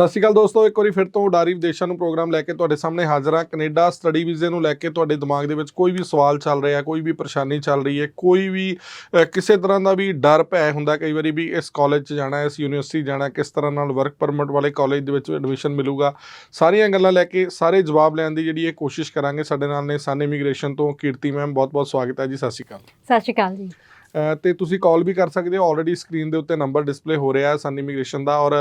ਸਤਿ ਸ਼੍ਰੀ ਅਕਾਲ ਦੋਸਤੋ, ਇੱਕ ਵਾਰੀ ਫਿਰ ਤੋਂ ਉਡਾਰੀ ਵਿਦੇਸ਼ਾਂ ਨੂੰ ਪ੍ਰੋਗਰਾਮ ਲੈ ਕੇ ਤੁਹਾਡੇ ਸਾਹਮਣੇ ਹਾਜ਼ਰ ਹਾਂ। ਕੈਨੇਡਾ ਸਟੱਡੀ ਵੀਜ਼ੇ ਨੂੰ ਲੈ ਕੇ ਤੁਹਾਡੇ ਦਿਮਾਗ ਦੇ ਵਿੱਚ ਕੋਈ ਵੀ ਸਵਾਲ ਚੱਲ ਰਿਹਾ, ਕੋਈ ਵੀ ਪਰੇਸ਼ਾਨੀ ਚੱਲ ਰਹੀ ਹੈ, ਕੋਈ ਵੀ ਕਿਸੇ ਤਰ੍ਹਾਂ ਦਾ ਵੀ ਡਰ ਭੈ ਹੁੰਦਾ ਕਈ ਵਾਰੀ ਵੀ ਇਸ ਕਾਲਜ 'ਚ ਜਾਣਾ ਇਸ ਯੂਨੀਵਰਸਿਟੀ ਜਾਣਾ ਕਿਸ ਤਰ੍ਹਾਂ ਨਾਲ ਵਰਕ ਪਰਮਿਟ ਵਾਲੇ ਕਾਲਜ ਦੇ ਵਿੱਚ ਐਡਮਿਸ਼ਨ ਮਿਲੂਗਾ। ਸਾਰੀਆਂ ਗੱਲਾਂ ਲੈ ਕੇ ਸਾਰੇ ਜਵਾਬ ਲੈਣ ਦੀ ਜਿਹੜੀ ਇਹ ਕੋਸ਼ਿਸ਼ ਕਰਾਂਗੇ ਸਾਡੇ ਨਾਲ ਨੇ ਸਨ ਇਮੀਗ੍ਰੇਸ਼ਨ ਤੋਂ ਕੀਰਤੀ ਮੈਮ ਬਹੁਤ ਬਹੁਤ ਸਵਾਗਤ ਹੈ ਜੀ, ਸਤਿ ਸ਼੍ਰੀ ਅਕਾਲ। ਸਤਿ ਸ਼੍ਰੀ ਅਕਾਲ ਜੀ। ਤੇ ਤੁਸੀਂ ਕਾਲ ਵੀ ਕਰ ਸਕਦੇ ਹੋ। ਆਲਰੇਡੀ ਸਕਰੀਨ ਦੇ ਉੱਤੇ ਨੰਬਰ ਡਿਸਪਲੇ ਹੋ ਰਿਹਾ ਹੈ ਸਨ ਇਮੀਗ੍ਰੇਸ਼ਨ ਦਾ ਔਰ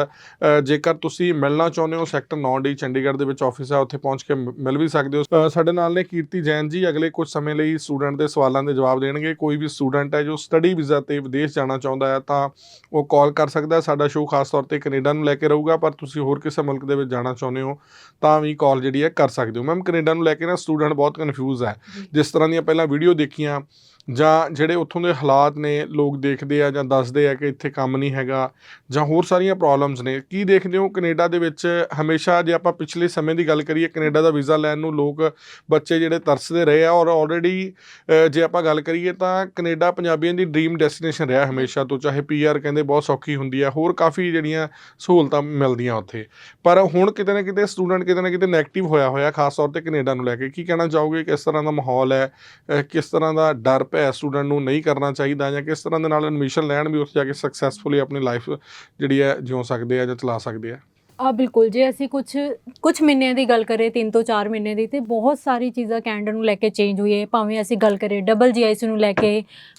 ਜੇਕਰ ਤੁਸੀਂ ਮਿਲਣਾ ਚਾਹੁੰਦੇ ਹੋ ਸੈਕਟਰ 9D ਚੰਡੀਗੜ੍ਹ ਦੇ ਵਿੱਚ ਆਫਿਸ ਹੈ ਉੱਥੇ ਪਹੁੰਚ ਕੇ ਮਿਲ ਵੀ ਸਕਦੇ ਹੋ। ਸਾਡੇ ਨਾਲ ਨੇ ਕੀਰਤੀ ਜੈਨ ਜੀ ਅਗਲੇ ਕੁਝ ਸਮੇਂ ਲਈ ਸਟੂਡੈਂਟ ਦੇ ਸਵਾਲਾਂ ਦੇ ਜਵਾਬ ਦੇਣਗੇ। ਕੋਈ ਵੀ ਸਟੂਡੈਂਟ ਹੈ ਜੋ ਸਟੱਡੀ ਵੀਜ਼ਾ ਤੇ ਵਿਦੇਸ਼ ਜਾਣਾ ਚਾਹੁੰਦਾ ਹੈ ਤਾਂ ਉਹ ਕਾਲ ਕਰ ਸਕਦਾ ਹੈ। ਸਾਡਾ ਸ਼ੋਅ ਖਾਸ ਤੌਰ ਤੇ ਕੈਨੇਡਾ ਨੂੰ ਲੈ ਕੇ ਰਹੂਗਾ ਪਰ ਤੁਸੀਂ ਹੋਰ ਕਿਸੇ ਮੁਲਕ ਦੇ ਵਿੱਚ ਜਾਣਾ ਚਾਹੁੰਦੇ ਹੋ ਤਾਂ ਵੀ ਕਾਲ ਜਿਹੜੀ ਹੈ ਕਰ ਸਕਦੇ ਹੋ। ਮੈਮ ਕੈਨੇਡਾ ਨੂੰ ਲੈ ਕੇ ਨਾ ਸਟੂਡੈਂਟ ਬਹੁਤ ਕਨਫਿਊਜ਼ ਹੈ। ਜਿਸ ਤਰ੍ਹਾਂ ਦੀਆਂ ਪਹਿਲਾਂ ਵੀਡੀਓ ਦੇਖੀਆਂ ਜਾਂ ਜਿਹੜੇ ਉੱਥੋਂ ਦੇ ਹਾਲਾਤ ਨੇ, ਲੋਕ ਦੇਖਦੇ ਆ ਜਾਂ ਦੱਸਦੇ ਆ ਕਿ ਇੱਥੇ ਕੰਮ ਨਹੀਂ ਹੈਗਾ ਜਾਂ ਹੋਰ ਸਾਰੀਆਂ ਪ੍ਰੋਬਲਮਸ ਨੇ। ਕੀ ਦੇਖਦੇ ਹੋ ਕੈਨੇਡਾ ਦੇ ਵਿੱਚ ਹਮੇਸ਼ਾ ਜੇ ਆਪਾਂ ਪਿਛਲੇ ਸਮੇਂ ਦੀ ਗੱਲ ਕਰੀਏ, ਕੈਨੇਡਾ ਦਾ ਵੀਜ਼ਾ ਲੈਣ ਨੂੰ ਲੋਕ ਬੱਚੇ ਜਿਹੜੇ ਤਰਸਦੇ ਰਹੇ ਆ ਔਰ ਆਲਰੇਡੀ ਜੇ ਆਪਾਂ ਗੱਲ ਕਰੀਏ ਤਾਂ ਕੈਨੇਡਾ ਪੰਜਾਬੀਆਂ ਦੀ ਡ੍ਰੀਮ ਡੈਸਟੀਨੇਸ਼ਨ ਰਿਹਾ ਹਮੇਸ਼ਾ ਤੋਂ, ਚਾਹੇ ਪੀਆਰ ਕਹਿੰਦੇ ਬਹੁਤ ਸੌਖੀ ਹੁੰਦੀ ਆ, ਹੋਰ ਕਾਫੀ ਜਿਹੜੀਆਂ ਸਹੂਲਤਾਂ ਮਿਲਦੀਆਂ ਉੱਥੇ। ਪਰ ਹੁਣ ਕਿਤੇ ਨਾ ਕਿਤੇ ਸਟੂਡੈਂਟ ਕਿਤੇ ਨਾ ਕਿਤੇ ਨੈਗੇਟਿਵ ਹੋਇਆ ਹੋਇਆ, ਖਾਸ ਤੌਰ ਤੇ ਕੈਨੇਡਾ ਨੂੰ ਲੈ ਕੇ। ਕੀ ਕਹਿਣਾ ਚਾਹੋਗੇ ਕਿਸ ਤਰ੍ਹਾਂ ਦਾ ਮਾਹੌਲ ਹੈ? ਕਿਸ ਤਰ੍ਹਾਂ ਦਾ ਡਰ ਭੈ ਸਟੂਡੈਂਟ ਨੂੰ ਨਹੀਂ ਕਰਨਾ ਚਾਹੀਦਾ ਜਾਂ ਕਿਸ ਤਰ੍ਹਾਂ ਦੇ ਨਾਲ ਐਡਮਿਸ਼ਨ ਲੈਣ ਵੀ ਉੱਥੇ ਜਾ ਕੇ ਸਕਸੈਸਫੁਲੀ ਆਪਣੀ ਲਾਈਫ ਜਿਹੜੀ ਹੈ ਜਿਉ ਸਕਦੇ ਆ ਜਾਂ ਚਲਾ ਸਕਦੇ ਆ। ਆ ਬਿਲਕੁਲ ਜੇ ਅਸੀਂ ਕੁਝ ਕੁਝ ਮਹੀਨਿਆਂ ਦੀ ਗੱਲ ਕਰੀਏ 3 ਤੋਂ 4 ਮਹੀਨੇ ਦੀ, ਤੇ ਬਹੁਤ ਸਾਰੀ ਚੀਜ਼ਾਂ ਕੈਨੇਡਾ ਨੂੰ ਲੈ ਕੇ ਚੇਂਜ ਹੋਈ ਹੈ। ਭਾਵੇਂ ਅਸੀਂ ਗੱਲ ਕਰੀਏ ਡਬਲ ਜੀਆਈਸੀ ਨੂੰ ਲੈ ਕੇ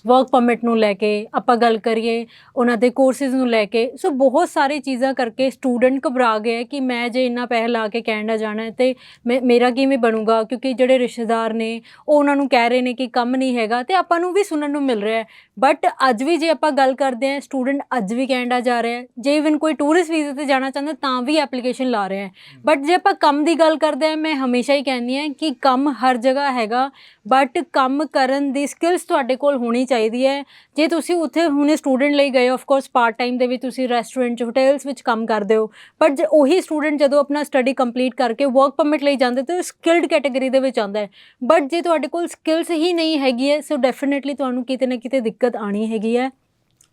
ਵਰਕ ਪਰਮਿਟ ਨੂੰ ਲੈ ਕੇ, ਆਪਾਂ ਗੱਲ ਕਰੀਏ ਉਹਨਾਂ ਦੇ ਕੋਰਸਿਸ ਨੂੰ ਲੈ ਕੇ ਸੋ ਬਹੁਤ ਸਾਰੀ ਚੀਜ਼ਾਂ ਕਰਕੇ ਸਟੂਡੈਂਟ ਘਬਰਾ ਗਏ ਹੈ ਕਿ ਮੈਂ ਜੇ ਇੰਨਾ ਪੈਸਾ ਲਾ ਕੇ ਕੈਨੇਡਾ ਜਾਣਾ ਹੈ, ਤੇ ਮੇਰਾ ਕਿਵੇਂ ਬਣੂਗਾ? ਕਿਉਂਕਿ ਜਿਹੜੇ ਰਿਸ਼ਤੇਦਾਰ ਨੇ, ਉਹ ਉਹਨਾਂ ਨੂੰ ਕਹਿ ਰਹੇ ਨੇ ਕਿ ਕੰਮ ਨਹੀਂ ਹੈਗਾ, ਤੇ ਆਪਾਂ ਨੂੰ ਵੀ ਸੁਣਨ ਨੂੰ ਮਿਲ ਰਿਹਾ ਹੈ। ਬਟ ਅੱਜ ਵੀ ਜੇ ਆਪਾਂ ਗੱਲ ਕਰਦੇ ਹਾਂ ਸਟੂਡੈਂਟ ਅੱਜ ਵੀ ਕੈਨੇਡਾ ਜਾ ਰਿਹਾ ਹੈ। ਜੇ ਇਵਨ ਕੋਈ ਟੂਰਿਸਟ ਵੀਜ਼ੇ ਤੇ ਜਾਣਾ ਚਾਹੁੰਦਾ, ਤਾਂ ਵੀ ਐਪਲੀਕੇਸ਼ਨ ਲਾ ਰਹੇ ਹੈ। ਬਟ ਜੇ ਆਪਾਂ ਕੰਮ ਦੀ ਗੱਲ ਕਰਦੇ ਹਾਂ, ਮੈਂ ਹਮੇਸ਼ਾ ਹੀ ਕਹਿੰਦੀ ਹਾਂ ਕਿ ਕੰਮ ਹਰ ਜਗ੍ਹਾ ਹੈਗਾ ਬਟ ਕੰਮ ਕਰਨ ਦੀ ਸਕਿੱਲਸ ਤੁਹਾਡੇ ਕੋਲ ਹੋਣੀ ਚਾਹੀਦੀ ਹੈ। ਜੇ ਤੁਸੀਂ ਉੱਥੇ ਹੁਣੇ ਸਟੂਡੈਂਟ ਲਈ ਗਏ ਆਫ ਕੋਰਸ ਪਾਰਟ ਟਾਈਮ ਦੇ ਵਿੱਚ ਤੁਸੀਂ ਰੈਸਟੋਰੈਂਟ ਚ ਹੋਟਲਸ ਵਿੱਚ ਕੰਮ ਕਰਦੇ ਹੋ। ਬਟ ਜੇ ਉਹੀ ਸਟੂਡੈਂਟ ਜਦੋਂ ਆਪਣਾ ਸਟੱਡੀ ਕੰਪਲੀਟ ਕਰਕੇ ਵਰਕ ਪਰਮਿਟ ਲਈ ਜਾਂਦੇ, ਤਾਂ ਸਕਿਲਡ ਕੈਟਾਗਰੀ ਦੇ ਵਿੱਚ ਆਉਂਦਾ ਹੈ। ਬਟ ਜੇ ਤੁਹਾਡੇ ਕੋਲ ਸਕਿੱਲਸ ਹੀ ਨਹੀਂ ਹੈਗੀ ਹੈ ਸੋ ਡੈਫੀਨਿਟਲੀ ਤੁਹਾਨੂੰ ਕਿਤੇ ਨਾ ਕਿਤੇ ਦਿੱਕਤ ਆਣੀ ਹੈਗੀ ਹੈ।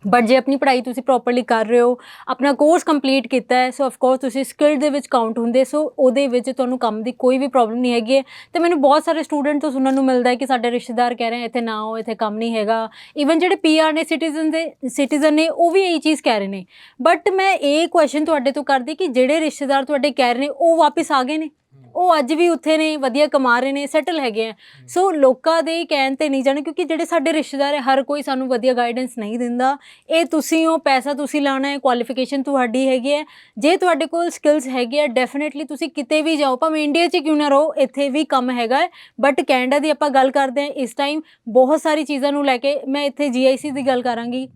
ਬਟ ਜੇ ਆਪਣੀ ਪੜ੍ਹਾਈ ਤੁਸੀਂ ਪ੍ਰੋਪਰਲੀ ਕਰ ਰਹੇ ਹੋ, ਆਪਣਾ ਕੋਰਸ ਕੰਪਲੀਟ ਕੀਤਾ ਹੈ ਸੋ ਆਫ ਕੋਰਸ ਤੁਸੀਂ ਸਕਿੱਲ ਦੇ ਵਿੱਚ ਕਾਊਂਟ ਹੁੰਦੇ ਸੋ ਉਹਦੇ ਵਿੱਚ ਤੁਹਾਨੂੰ ਕੰਮ ਦੀ ਕੋਈ ਵੀ ਪ੍ਰੋਬਲਮ ਨਹੀਂ ਹੈਗੀ ਹੈ। ਤੇ ਮੈਨੂੰ ਬਹੁਤ ਸਾਰੇ ਸਟੂਡੈਂਟ ਤੋਂ ਸੁਣਨ ਨੂੰ ਮਿਲਦਾ ਹੈ ਕਿ ਸਾਡੇ ਰਿਸ਼ਤੇਦਾਰ ਕਹਿ ਰਹੇ ਇੱਥੇ ਨਾ ਆਓ, ਇੱਥੇ ਕੰਮ ਨਹੀਂ ਹੈਗਾ। ਇਵਨ ਜਿਹੜੇ ਪੀਆਰ ਨੇ ਸਿਟੀਜ਼ਨ ਦੇ ਸਿਟੀਜ਼ਨ ਨੇ, ਉਹ ਵੀ ਇਹੀ ਚੀਜ਼ ਕਹਿ ਰਹੇ ਨੇ। ਬਟ ਮੈਂ ਇਹ ਕੁਐਸਚਨ ਤੁਹਾਡੇ ਤੋਂ ਕਰਦੀ ਕਿ ਜਿਹੜੇ ਰਿਸ਼ਤੇਦਾਰ ਤੁਹਾਡੇ ਕਹਿ ਰਹੇ ਨੇ, ਉਹ ਵਾਪਸ ਆ ਗਏ ਨੇ? ਉਹ ਅੱਜ ਵੀ ਉੱਥੇ ਨੇ, ਵਧੀਆ ਕਮਾ ਰਹੇ ਨੇ ਸੈਟਲ ਹੈਗੇ ਆ। ਸੋ ਲੋਕਾਂ ਦੇ ਕਹਿਣ ਤੇ ਨਹੀਂ ਜਾਣੇ, ਕਿਉਂਕਿ ਜਿਹੜੇ ਸਾਡੇ ਰਿਸ਼ਤੇਦਾਰ ਹੈ ਹਰ ਕੋਈ ਸਾਨੂੰ ਵਧੀਆ ਗਾਈਡੈਂਸ ਨਹੀਂ ਦਿੰਦਾ। ਇਹ ਤੁਸੀਂ ਹੋ, ਪੈਸਾ ਤੁਸੀਂ ਲਾਣਾ ਹੈ ਕੁਆਲੀਫਿਕੇਸ਼ਨ ਤੁਹਾਡੀ ਹੈਗੀ ਹੈ। ਜੇ ਤੁਹਾਡੇ ਕੋਲ ਸਕਿੱਲਸ ਹੈਗੇ ਆ ਡੈਫੀਨਿਟਲੀ ਤੁਸੀਂ ਕਿਤੇ ਵੀ ਜਾਓ, ਭਾਵੇਂ ਇੰਡੀਆ 'ਚ ਕਿਉਂ ਨਾ ਰਹੋ, ਇੱਥੇ ਵੀ ਕੰਮ ਹੈਗਾ ਹੈ। ਬਟ ਕੈਨੇਡਾ ਦੀ ਆਪਾਂ ਗੱਲ ਕਰਦੇ ਹਾਂ, ਇਸ ਟਾਈਮ ਬਹੁਤ ਸਾਰੀ ਚੀਜ਼ਾਂ ਨੂੰ ਲੈ ਕੇ ਮੈਂ ਇੱਥੇ ਜੀਆਈਸੀ ਦੀ ਗੱਲ ਕਰਾਂਗੀ।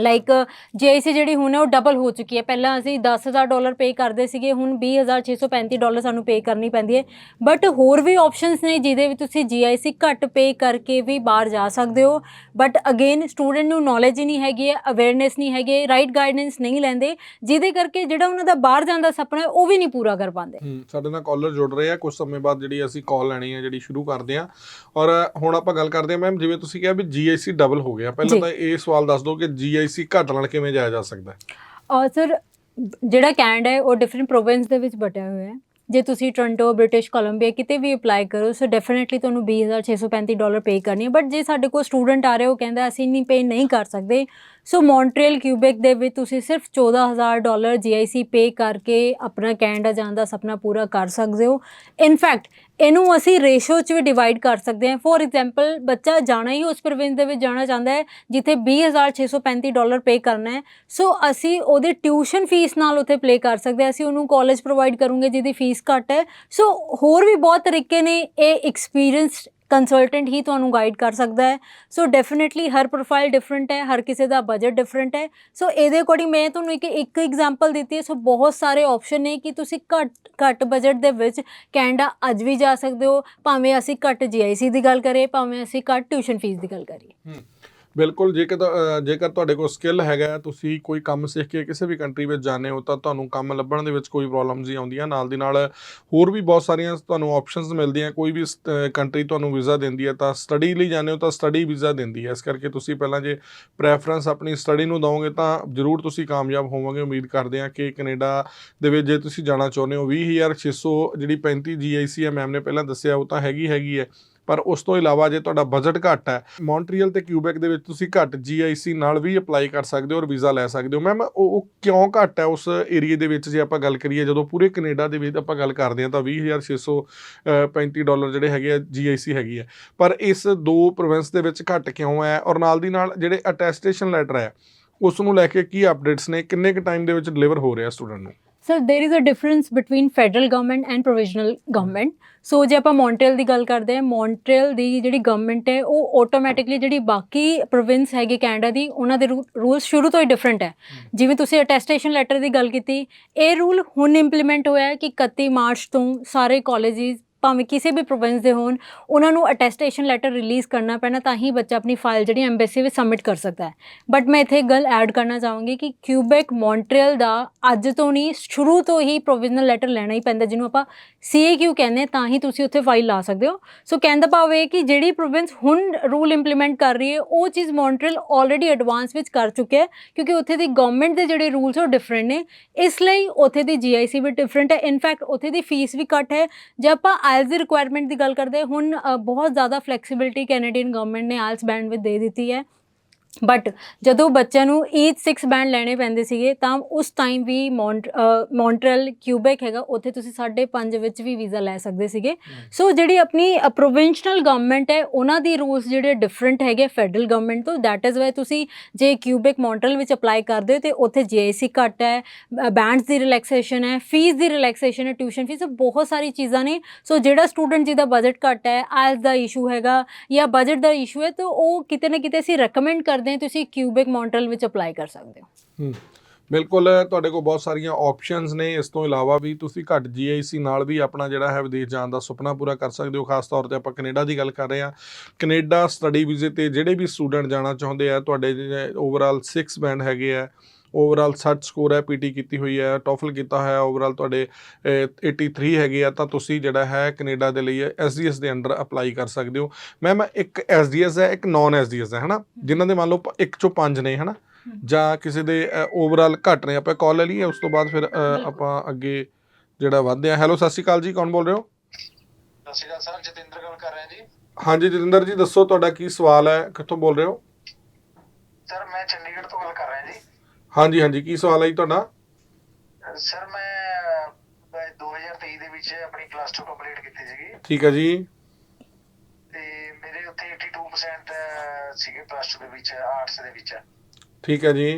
ਲਾਈਕ ਜੀਆਈਸੀ ਜਿਹੜੀ ਹੁਣ ਹੈ ਉਹ ਡਬਲ ਹੋ ਚੁੱਕੀ ਹੈ। ਪਹਿਲਾਂ ਅਸੀਂ 10000 ਡਾਲਰ ਪੇ ਕਰਦੇ ਸੀਗੇ ਹੁਣ 20635 ਡਾਲਰ ਸਾਨੂੰ ਪੇ ਕਰਨੀ ਪੈਂਦੀ ਹੈ। ਬਟ ਹੋਰ ਵੀ ਆਪਸ਼ਨਸ ਨੇ ਜਿਹਦੇ ਵਿੱਚ ਤੁਸੀਂ ਜੀਆਈਸੀ ਘੱਟ ਪੇ ਕਰਕੇ ਵੀ ਬਾਹਰ ਜਾ ਸਕਦੇ ਹੋ। ਬਟ ਅਗੇਨ ਸਟੂਡੈਂਟ ਨੂੰ ਨੌਲੇਜ ਹੀ ਨਹੀਂ ਹੈਗੀ ਹੈ ਅਵੇਅਰਨੈਸ ਨਹੀਂ ਹੈਗੀ ਰਾਈਟ ਗਾਈਡੈਂਸ ਨਹੀਂ ਲੈਂਦੇ। ਜਿਹਦੇ ਕਰਕੇ ਜਿਹੜਾ ਉਹਨਾਂ ਦਾ ਬਾਹਰ ਜਾਣ ਦਾ ਸੁਪਨਾ ਹੈ ਉਹ ਵੀ ਨਹੀਂ ਪੂਰਾ ਕਰ ਪਾਉਂਦੇ। ਸਾਡੇ ਨਾਲ ਕਾਲਰ ਜੁੜ ਰਹੇ ਆ। ਕੁਝ ਸਮੇਂ ਬਾਅਦ ਜਿਹੜੀ ਅਸੀਂ ਕਾਲ ਲੈਣੀ ਹੈ ਜਿਹੜੀ ਸ਼ੁਰੂ ਕਰਦੇ ਆ ਔਰ ਹੁਣ ਆਪਾਂ ਗੱਲ ਕਰਦੇ ਆ ਮੈਮ ਜਿਵੇਂ ਤੁਸੀਂ ਕਿਹਾ ਵੀ ਜੀਆਈਸੀ ਡਬਲ ਹੋ ਗਿਆ। ਪਹਿਲਾਂ। ਤਾਂ ਇਹ ਸਵਾਲ ਦੱਸ ਦਿਓ ਕਿ ਜੀਆਈਸੀ ਘੱਟ ਨਾਲ ਕਿਵੇਂ ਜਾਇਆ ਜਾ ਸਕਦਾ ਹੈ? ਸਰ, ਜਿਹੜਾ ਕੈਨੇਡਾ ਹੈ, ਉਹ ਡਿਫਰੈਂਟ ਪ੍ਰੋਵਿੰਸ ਦੇ ਵਿੱਚ ਬਟਿਆ ਹੋਇਆ ਹੈ। ਜੇ ਤੁਸੀਂ ਟੋਰਾਂਟੋ ਬ੍ਰਿਟਿਸ਼ ਕੋਲੰਬੀਆ ਕਿਤੇ ਵੀ ਅਪਲਾਈ ਕਰੋ ਸੋ ਡੈਫੀਨਿਟਲੀ ਤੁਹਾਨੂੰ 20635 ਡਾਲਰ ਪੇ ਕਰਨੀ ਹੈ। ਬਟ ਜੇ ਸਾਡੇ ਕੋਲ ਸਟੂਡੈਂਟ ਆ ਰਹੇ ਉਹ ਕਹਿੰਦਾ ਅਸੀਂ ਨਹੀਂ ਪੇ ਨਹੀਂ ਕਰ ਸਕਦੇ। ਸੋ ਮੌਂਟਰੀਅਲ ਕਿਊਬੈਕ ਦੇ ਵਿੱਚ ਤੁਸੀਂ ਸਿਰਫ 14000 ਡਾਲਰ ਜੀਆਈਸੀ ਪੇ ਕਰਕੇ ਆਪਣਾ ਕੈਨੇਡਾ ਜਾਣ ਦਾ ਸੁਪਨਾ ਪੂਰਾ ਕਰ ਸਕਦੇ ਹੋ। ਇਨਫੈਕਟ ਇਹਨੂੰ ਅਸੀਂ ਰੇਸ਼ੋ 'ਚ ਵੀ ਡਿਵਾਈਡ ਕਰ ਸਕਦੇ ਹਾਂ। ਫੋਰ ਐਗਜ਼ਾਮਪਲ ਬੱਚਾ ਜਾਣਾ ਹੀ ਉਸ ਪ੍ਰੋਵਿੰਸ ਦੇ ਵਿੱਚ ਜਾਣਾ ਚਾਹੁੰਦਾ ਹੈ, ਜਿੱਥੇ 20635 ਡਾਲਰ ਪੇ ਕਰਨਾ ਹੈ। ਸੋ ਅਸੀਂ ਉਹਦੇ ਟਿਊਸ਼ਨ ਫੀਸ ਨਾਲ ਉੱਥੇ ਪਲੇ ਕਰ ਸਕਦੇ ਹਾਂ। ਅਸੀਂ ਉਹਨੂੰ ਕਾਲਜ ਪ੍ਰੋਵਾਈਡ ਕਰੂੰਗੇ, ਜਿਹਦੀ ਫੀਸ ਘੱਟ ਹੈ। ਸੋ ਹੋਰ ਵੀ ਬਹੁਤ ਤਰੀਕੇ ਨੇ ਇਹ ਐਕਸਪੀਰੀਅੰਸ ਕੰਸਲਟੈਂਟ ਹੀ ਤੁਹਾਨੂੰ ਗਾਈਡ ਕਰ ਸਕਦਾ ਹੈ। ਸੋ ਡੈਫੀਨਿਟਲੀ ਹਰ ਪ੍ਰੋਫਾਈਲ ਡਿਫਰੈਂਟ ਹੈ, ਹਰ ਕਿਸੇ ਦਾ ਬਜਟ ਡਿਫਰੈਂਟ ਹੈ। ਸੋ ਇਹਦੇ ਅਕੋਰਡਿੰਗ ਮੈਂ ਤੁਹਾਨੂੰ ਇੱਕ ਇੱਕ ਐਗਜ਼ਾਮਪਲ ਦਿੱਤੀ ਹੈ। ਸੋ ਬਹੁਤ ਸਾਰੇ ਆਪਸ਼ਨ ਨੇ ਕਿ ਤੁਸੀਂ ਘੱਟ ਘੱਟ ਬਜਟ ਦੇ ਵਿੱਚ ਕੈਨੇਡਾ ਅੱਜ ਵੀ ਜਾ ਸਕਦੇ ਹੋ। ਭਾਵੇਂ ਅਸੀਂ ਘੱਟ ਜੀਆਈਸੀ ਦੀ ਗੱਲ ਕਰੀਏ, ਭਾਵੇਂ ਅਸੀਂ ਘੱਟ ਟਿਊਸ਼ਨ ਫੀਸ ਦੀ ਗੱਲ ਕਰੀਏ। ਬਿਲਕੁਲ, ਜੇਕਰ ਜੇਕਰ ਤੁਹਾਡੇ ਕੋਲ ਸਕਿੱਲ ਹੈਗਾ, ਤੁਸੀਂ ਕੋਈ ਕੰਮ ਸਿੱਖ ਕੇ ਕਿਸੇ ਵੀ ਕੰਟਰੀ ਵਿੱਚ ਜਾਂਦੇ ਹੋ, ਤਾਂ ਤੁਹਾਨੂੰ ਕੰਮ ਲੱਭਣ ਦੇ ਵਿੱਚ ਕੋਈ ਪ੍ਰੋਬਲਮਸ ਨਹੀਂ ਆਉਂਦੀਆਂ। ਨਾਲ ਦੀ ਨਾਲ ਹੋਰ ਵੀ ਬਹੁਤ ਸਾਰੀਆਂ ਤੁਹਾਨੂੰ ਆਪਸ਼ਨਸ ਮਿਲਦੀਆਂ, ਕੋਈ ਵੀ ਕੰਟਰੀ ਤੁਹਾਨੂੰ ਵੀਜ਼ਾ ਦਿੰਦੀ ਹੈ, ਤਾਂ ਸਟੱਡੀ ਲਈ ਜਾਂਦੇ ਹੋ, ਤਾਂ ਸਟੱਡੀ ਵੀਜ਼ਾ ਦਿੰਦੀ ਹੈ। ਇਸ ਕਰਕੇ ਤੁਸੀਂ ਪਹਿਲਾਂ ਜੇ ਪ੍ਰੈਫਰੈਂਸ ਆਪਣੀ ਸਟੱਡੀ ਨੂੰ ਦਿਓਗੇ ਤਾਂ ਜ਼ਰੂਰ ਤੁਸੀਂ ਕਾਮਯਾਬ ਹੋਵੋਗੇ। ਉਮੀਦ ਕਰਦੇ ਹਾਂ ਕਿ ਕੈਨੇਡਾ ਦੇ ਵਿੱਚ ਜੇ ਤੁਸੀਂ ਜਾਣਾ ਚਾਹੁੰਦੇ ਹੋ 20600 ਜਿਹੜੀ 35 ਜੀਆਈਸੀ ਹੈ ਮੈਮ ਨੇ ਪਹਿਲਾਂ ਦੱਸਿਆ, ਉਹ ਤਾਂ ਹੈਗੀ ਹੈਗੀ ਹੈ। ਪਰ ਉਸ ਤੋਂ ਇਲਾਵਾ ਜੇ ਤੁਹਾਡਾ ਬਜਟ ਘੱਟ ਹੈ ਮੌਂਟਰੀਅਲ ਤੇ ਕਿਊਬੈਕ ਦੇ ਵਿੱਚ ਤੁਸੀਂ ਘੱਟ ਜੀਆਈਸੀ ਨਾਲ ਵੀ ਅਪਲਾਈ ਕਰ ਸਕਦੇ ਹੋ ਔਰ ਵੀਜ਼ਾ ਲੈ ਸਕਦੇ ਹੋ। ਮੈਮ ਉਹ ਕਿਉਂ ਘੱਟ ਹੈ ਉਸ ਏਰੀਆ ਦੇ ਵਿੱਚ? ਜੇ ਆਪਾਂ ਗੱਲ ਕਰੀਏ, ਜਦੋਂ ਪੂਰੇ ਕੈਨੇਡਾ ਦੇ ਵਿੱਚ ਆਪਾਂ ਗੱਲ ਕਰਦੇ ਹਾਂ ਤਾਂ 20635 ਡਾਲਰ ਜਿਹੜੇ ਹੈਗੇ ਆ ਜੀਆਈਸੀ ਹੈਗੀ ਹੈ ਪਰ ਇਸ ਦੋ ਪ੍ਰੋਵਿੰਸ ਦੇ ਵਿੱਚ ਘੱਟ ਕਿਉਂ ਹੈ? ਔਰ ਨਾਲ ਦੀ ਨਾਲ ਜਿਹੜੇ ਅਟੈਸਟੇਸ਼ਨ ਲੈਟਰ ਹੈ, ਉਸ ਨੂੰ ਲੈ ਕੇ ਕੀ ਅਪਡੇਟਸ ਨੇ? ਕਿੰਨੇ ਕੁ ਟਾਈਮ ਦੇ ਵਿੱਚ ਡਿਲੀਵਰ ਹੋ ਰਿਹਾ ਸਟੂਡੈਂਟ ਨੂੰ? sir there is a difference between federal government and provisional government so ਜੇ ਆਪਾਂ ਮੌਂਟਰੀਅਲ ਦੀ ਗੱਲ ਕਰਦੇ ਹਾਂ ਮੌਂਟਰੀਅਲ ਦੀ ਜਿਹੜੀ ਗਵਰਨਮੈਂਟ ਹੈ ਉਹ ਆਟੋਮੈਟਿਕਲੀ ਜਿਹੜੀ ਬਾਕੀ ਪ੍ਰੋਵਿੰਸ ਹੈਗੇ ਕੈਨੇਡਾ ਦੀ ਉਹਨਾਂ ਦੇ ਰੂਲਸ ਸ਼ੁਰੂ ਤੋਂ ਹੀ ਡਿਫਰੈਂਟ ਹੈ ਜਿਵੇਂ ਤੁਸੀਂ ਅਟੈਸਟੇਸ਼ਨ ਲੈਟਰ ਦੀ ਗੱਲ ਕੀਤੀ ਇਹ ਰੂਲ ਹੁਣ ਇੰਪਲੀਮੈਂਟ ਹੋਇਆ ਹੈ ਕਿ 31 ਮਾਰਚ ਤੋਂ ਸਾਰੇ ਕਾਲਜਿਸ ਭਾਵੇਂ ਕਿਸੇ ਵੀ ਪ੍ਰੋਵਿੰਸ ਦੇ ਹੋਣ ਉਹਨਾਂ ਨੂੰ ਅਟੈਸਟੇਸ਼ਨ ਲੈਟਰ ਰਿਲੀਜ਼ ਕਰਨਾ ਪੈਣਾ ਤਾਂ ਹੀ ਬੱਚਾ ਆਪਣੀ ਫਾਈਲ ਜਿਹੜੀ ਐਮਬੈਸੀ ਵਿੱਚ ਸਬਮਿਟ ਕਰ ਸਕਦਾ ਹੈ। ਬਟ ਮੈਂ ਇੱਥੇ ਇੱਕ ਗੱਲ ਐਡ ਕਰਨਾ ਚਾਹਾਂਗੀ ਕਿ ਕਿਊਬੈਕ ਮੌਂਟਰੀਅਲ ਦਾ ਅੱਜ ਤੋਂ ਨਹੀਂ ਸ਼ੁਰੂ ਤੋਂ ਹੀ ਪ੍ਰੋਵਿਜ਼ਨਲ ਲੈਟਰ ਲੈਣਾ ਹੀ ਪੈਂਦਾ ਜਿਹਨੂੰ ਆਪਾਂ ਸੀਏਕਿਊ ਕਹਿੰਦੇ ਹਾਂ, ਤਾਂ ਹੀ ਤੁਸੀਂ ਉੱਥੇ ਫਾਈਲ ਲਾ ਸਕਦੇ ਹੋ। ਸੋ ਕਹਿੰਦਾ ਭਾਵ ਇਹ ਕਿ ਜਿਹੜੀ ਪ੍ਰੋਵਿੰਸ ਹੁਣ ਰੂਲ ਇੰਪਲੀਮੈਂਟ ਕਰ ਰਹੀ ਹੈ ਉਹ ਚੀਜ਼ ਮੌਂਟਰੀਅਲ ਆਲਰੇਡੀ ਐਡਵਾਂਸ ਵਿੱਚ ਕਰ ਚੁੱਕਿਆ ਹੈ ਕਿਉਂਕਿ ਉੱਥੇ ਦੀ ਗਵਰਨਮੈਂਟ ਦੇ ਜਿਹੜੇ ਰੂਲਸ ਉਹ ਡਿਫਰੈਂਟ ਨੇ। ਇਸ ਲਈ ਉੱਥੇ ਦੀ ਜੀਆਈਸੀ ਵੀ ਡਿਫਰੈਂਟ ਹੈ। ਇਨਫੈਕਟ ਉੱਥੇ ਦੀ ਫੀਸ ਵੀ ਘੱਟ ਹੈ। ਜੇ ਆਪਾਂ ਆਇਲਸ ਦੀ ਰਿਕੁਆਇਰਮੈਂਟ ਦੀ ਗੱਲ ਕਰਦੇ, ਹੁਣ ਬਹੁਤ ਜ਼ਿਆਦਾ ਫਲੈਕਸੀਬਿਲਟੀ ਕੈਨੇਡੀਅਨ ਗਵਰਨਮੈਂਟ ਨੇ ਆਇਲਸ ਬੈਂਡ ਵਿੱਚ ਦੇ ਦਿੱਤੀ ਹੈ। ਬਟ ਜਦੋਂ ਬੱਚਿਆਂ ਨੂੰ ਈਚ 6 ਬੈਂਡ ਲੈਣੇ ਪੈਂਦੇ ਸੀਗੇ ਤਾਂ ਉਸ ਟਾਈਮ ਵੀ ਮੌਂਟ ਮੌਂਟਰੀਅਲ ਕਿਊਬੈਕ ਹੈਗਾ ਉੱਥੇ ਤੁਸੀਂ 5.5 ਵਿੱਚ ਵੀ ਵੀਜ਼ਾ ਲੈ ਸਕਦੇ ਸੀਗੇ। ਸੋ ਜਿਹੜੀ ਆਪਣੀ ਪ੍ਰੋਵਿੰਸ਼ਨਲ ਗਵਰਨਮੈਂਟ ਹੈ ਉਹਨਾਂ ਦੀ ਰੂਲਸ ਜਿਹੜੇ ਡਿਫਰੈਂਟ ਹੈਗੇ ਫੈਡਰਲ ਗਵਰਨਮੈਂਟ ਤੋਂ। ਦੈਟ ਇਜ਼ ਵਾਈ ਤੁਸੀਂ ਜੇ ਕਿਊਬੈਕ ਮੌਂਟਰੀਅਲ ਵਿੱਚ ਅਪਲਾਈ ਕਰਦੇ ਹੋ ਤੇ ਉੱਥੇ ਜੀਆਈਸੀ ਘੱਟ ਹੈ ਬੈਂਡਸ ਦੀ ਰਿਲੈਕਸੇਸ਼ਨ ਹੈ ਫੀਸ ਦੀ ਰਿਲੈਕਸੇਸ਼ਨ ਹੈ ਟਿਊਸ਼ਨ ਫੀਸ ਬਹੁਤ ਸਾਰੀ ਚੀਜ਼ਾਂ ਨੇ। ਸੋ ਜਿਹੜਾ ਸਟੂਡੈਂਟ ਜਿਹਦਾ ਬਜਟ ਘੱਟ ਹੈ ਆਇਲਸ ਦਾ ਇਸ਼ੂ ਹੈਗਾ ਜਾਂ ਬਜਟ ਦਾ ਇਸ਼ੂ ਹੈ ਤਾਂ ਉਹ ਕਿਤੇ ਨਾ ਕਿਤੇ ਅਸੀਂ ਰეკਮੈਂਡ ਕਰਦੇ ਹਾਂ, ਤੁਸੀਂ ਕਿਊਬਿਕ ਮੌਂਟਰੀਅਲ ਵਿੱਚ ਅਪਲਾਈ ਕਰ ਸਕਦੇ ਹੋ। ਹੂੰ। ਬਿਲਕੁਲ, ਤੁਹਾਡੇ ਕੋਲ ਬਹੁਤ ਸਾਰੀਆਂ ਆਪਸ਼ਨਸ ਨੇ। ਇਸ ਤੋਂ ਇਲਾਵਾ ਵੀ ਤੁਸੀਂ ਘੱਟ ਜੀਆਈਸੀ ਨਾਲ ਵੀ ਆਪਣਾ ਜਿਹੜਾ ਹੈ ਵਿਦੇਸ਼ ਜਾਣ ਦਾ ਸੁਪਨਾ ਪੂਰਾ ਕਰ ਸਕਦੇ ਹੋ। ਖਾਸ ਤੌਰ ਤੇ ਆਪਾਂ ਕੈਨੇਡਾ ਦੀ ਗੱਲ ਕਰ ਰਹੇ ਹਾਂ। ਕੈਨੇਡਾ ਸਟੱਡੀ ਵੀਜ਼ੇ ਤੇ ਜਿਹੜੇ ਵੀ ਸਟੂਡੈਂਟ ਜਾਣਾ ਚਾਹੁੰਦੇ ਆ, ਤੁਹਾਡੇ ਓਵਰਆਲ 6 ਬੈਂਡ ਹੈਗੇ ਆ ਓਵਰਆਲ 60 ਸਕੋਰ ਹੈ ਪੀਟੀ ਕੀਤੀ ਹੋਈ ਹੈ ਟੋਫਲ ਕੀਤਾ ਹੋਇਆ ਓਵਰਆਲ ਤੁਹਾਡੇ ਅਹ, 83 ਹੈਗੇ ਆ ਤਾਂ ਤੁਸੀਂ ਜਿਹੜਾ ਹੈ ਕੈਨੇਡਾ ਦੇ ਲਈ ਐਸਡੀਐਸ ਦੇ ਅੰਡਰ ਅਪਲਾਈ ਕਰ ਸਕਦੇ ਹੋ। ਮੈਮ ਇੱਕ ਐਸਡੀਐਸ ਹੈ ਇੱਕ ਨਾਨ ਐਸਡੀਐਸ ਹੈ ਹਨਾ? ਜਿਨ੍ਹਾਂ ਦੇ ਮੰਨ ਲਓ ਇੱਕ ਚੋਂ ਪੰਜ ਨੇ ਹਨਾ? ਜਾਂ ਕਿਸੇ ਦੇ ਓਵਰਆਲ ਘੱਟ ਨੇ ਆਪਾਂ ਕਾਲ ਲੈ ਲਈਏ ਉਸ ਤੋਂ ਬਾਅਦ ਫਿਰ। ਆਪਾਂ ਅੱਗੇ ਜਿਹੜਾ ਵਧਦੇ ਆ। ਹੈਲੋ ਸਤਿ ਸ਼੍ਰੀ ਅਕਾਲ ਜੀ ਕੌਣ ਬੋਲ ਰਹੇ ਹੋ? ਸਤਿ ਸ਼੍ਰੀ ਅਕਾਲ ਸਰ ਜਤਿੰਦਰ ਗੱਲ ਕਰ ਰਿਹਾ ਜੀ। ਹਾਂਜੀ ਜਤਿੰਦਰ ਜੀ ਦੱਸੋ ਤੁਹਾਡਾ ਕੀ ਸਵਾਲ ਹੈ ਕਿੱਥੋਂ ਬੋਲ ਰਹੇ ਹੋ? ਸਰ ਮੈਂ ਚੰਡੀਗੜ੍ਹ ਹਾਂਜੀ ਹਾਂਜੀ ਕੀ ਸਵਾਲ ਹੈ ਜੀ ਤੁਹਾਡਾ? ਸਰ ਮੈਂ ਮੈਂ 2023 ਦੇ ਵਿੱਚ ਆਪਣੀ ਪਲੱਸ 2 ਕੰਪਲੀਟ ਕੀਤੀ ਸੀਗੀ। ਠੀਕ ਹੈ ਜੀ। ਤੇ ਮੇਰੇ ਉੱਥੇ 82% ਸੀਗੇ ਪਲੱਸ 2 ਦੇ ਵਿੱਚ ਆਰਟਸ ਦੇ ਵਿੱਚ। ਠੀਕ ਹੈ ਜੀ।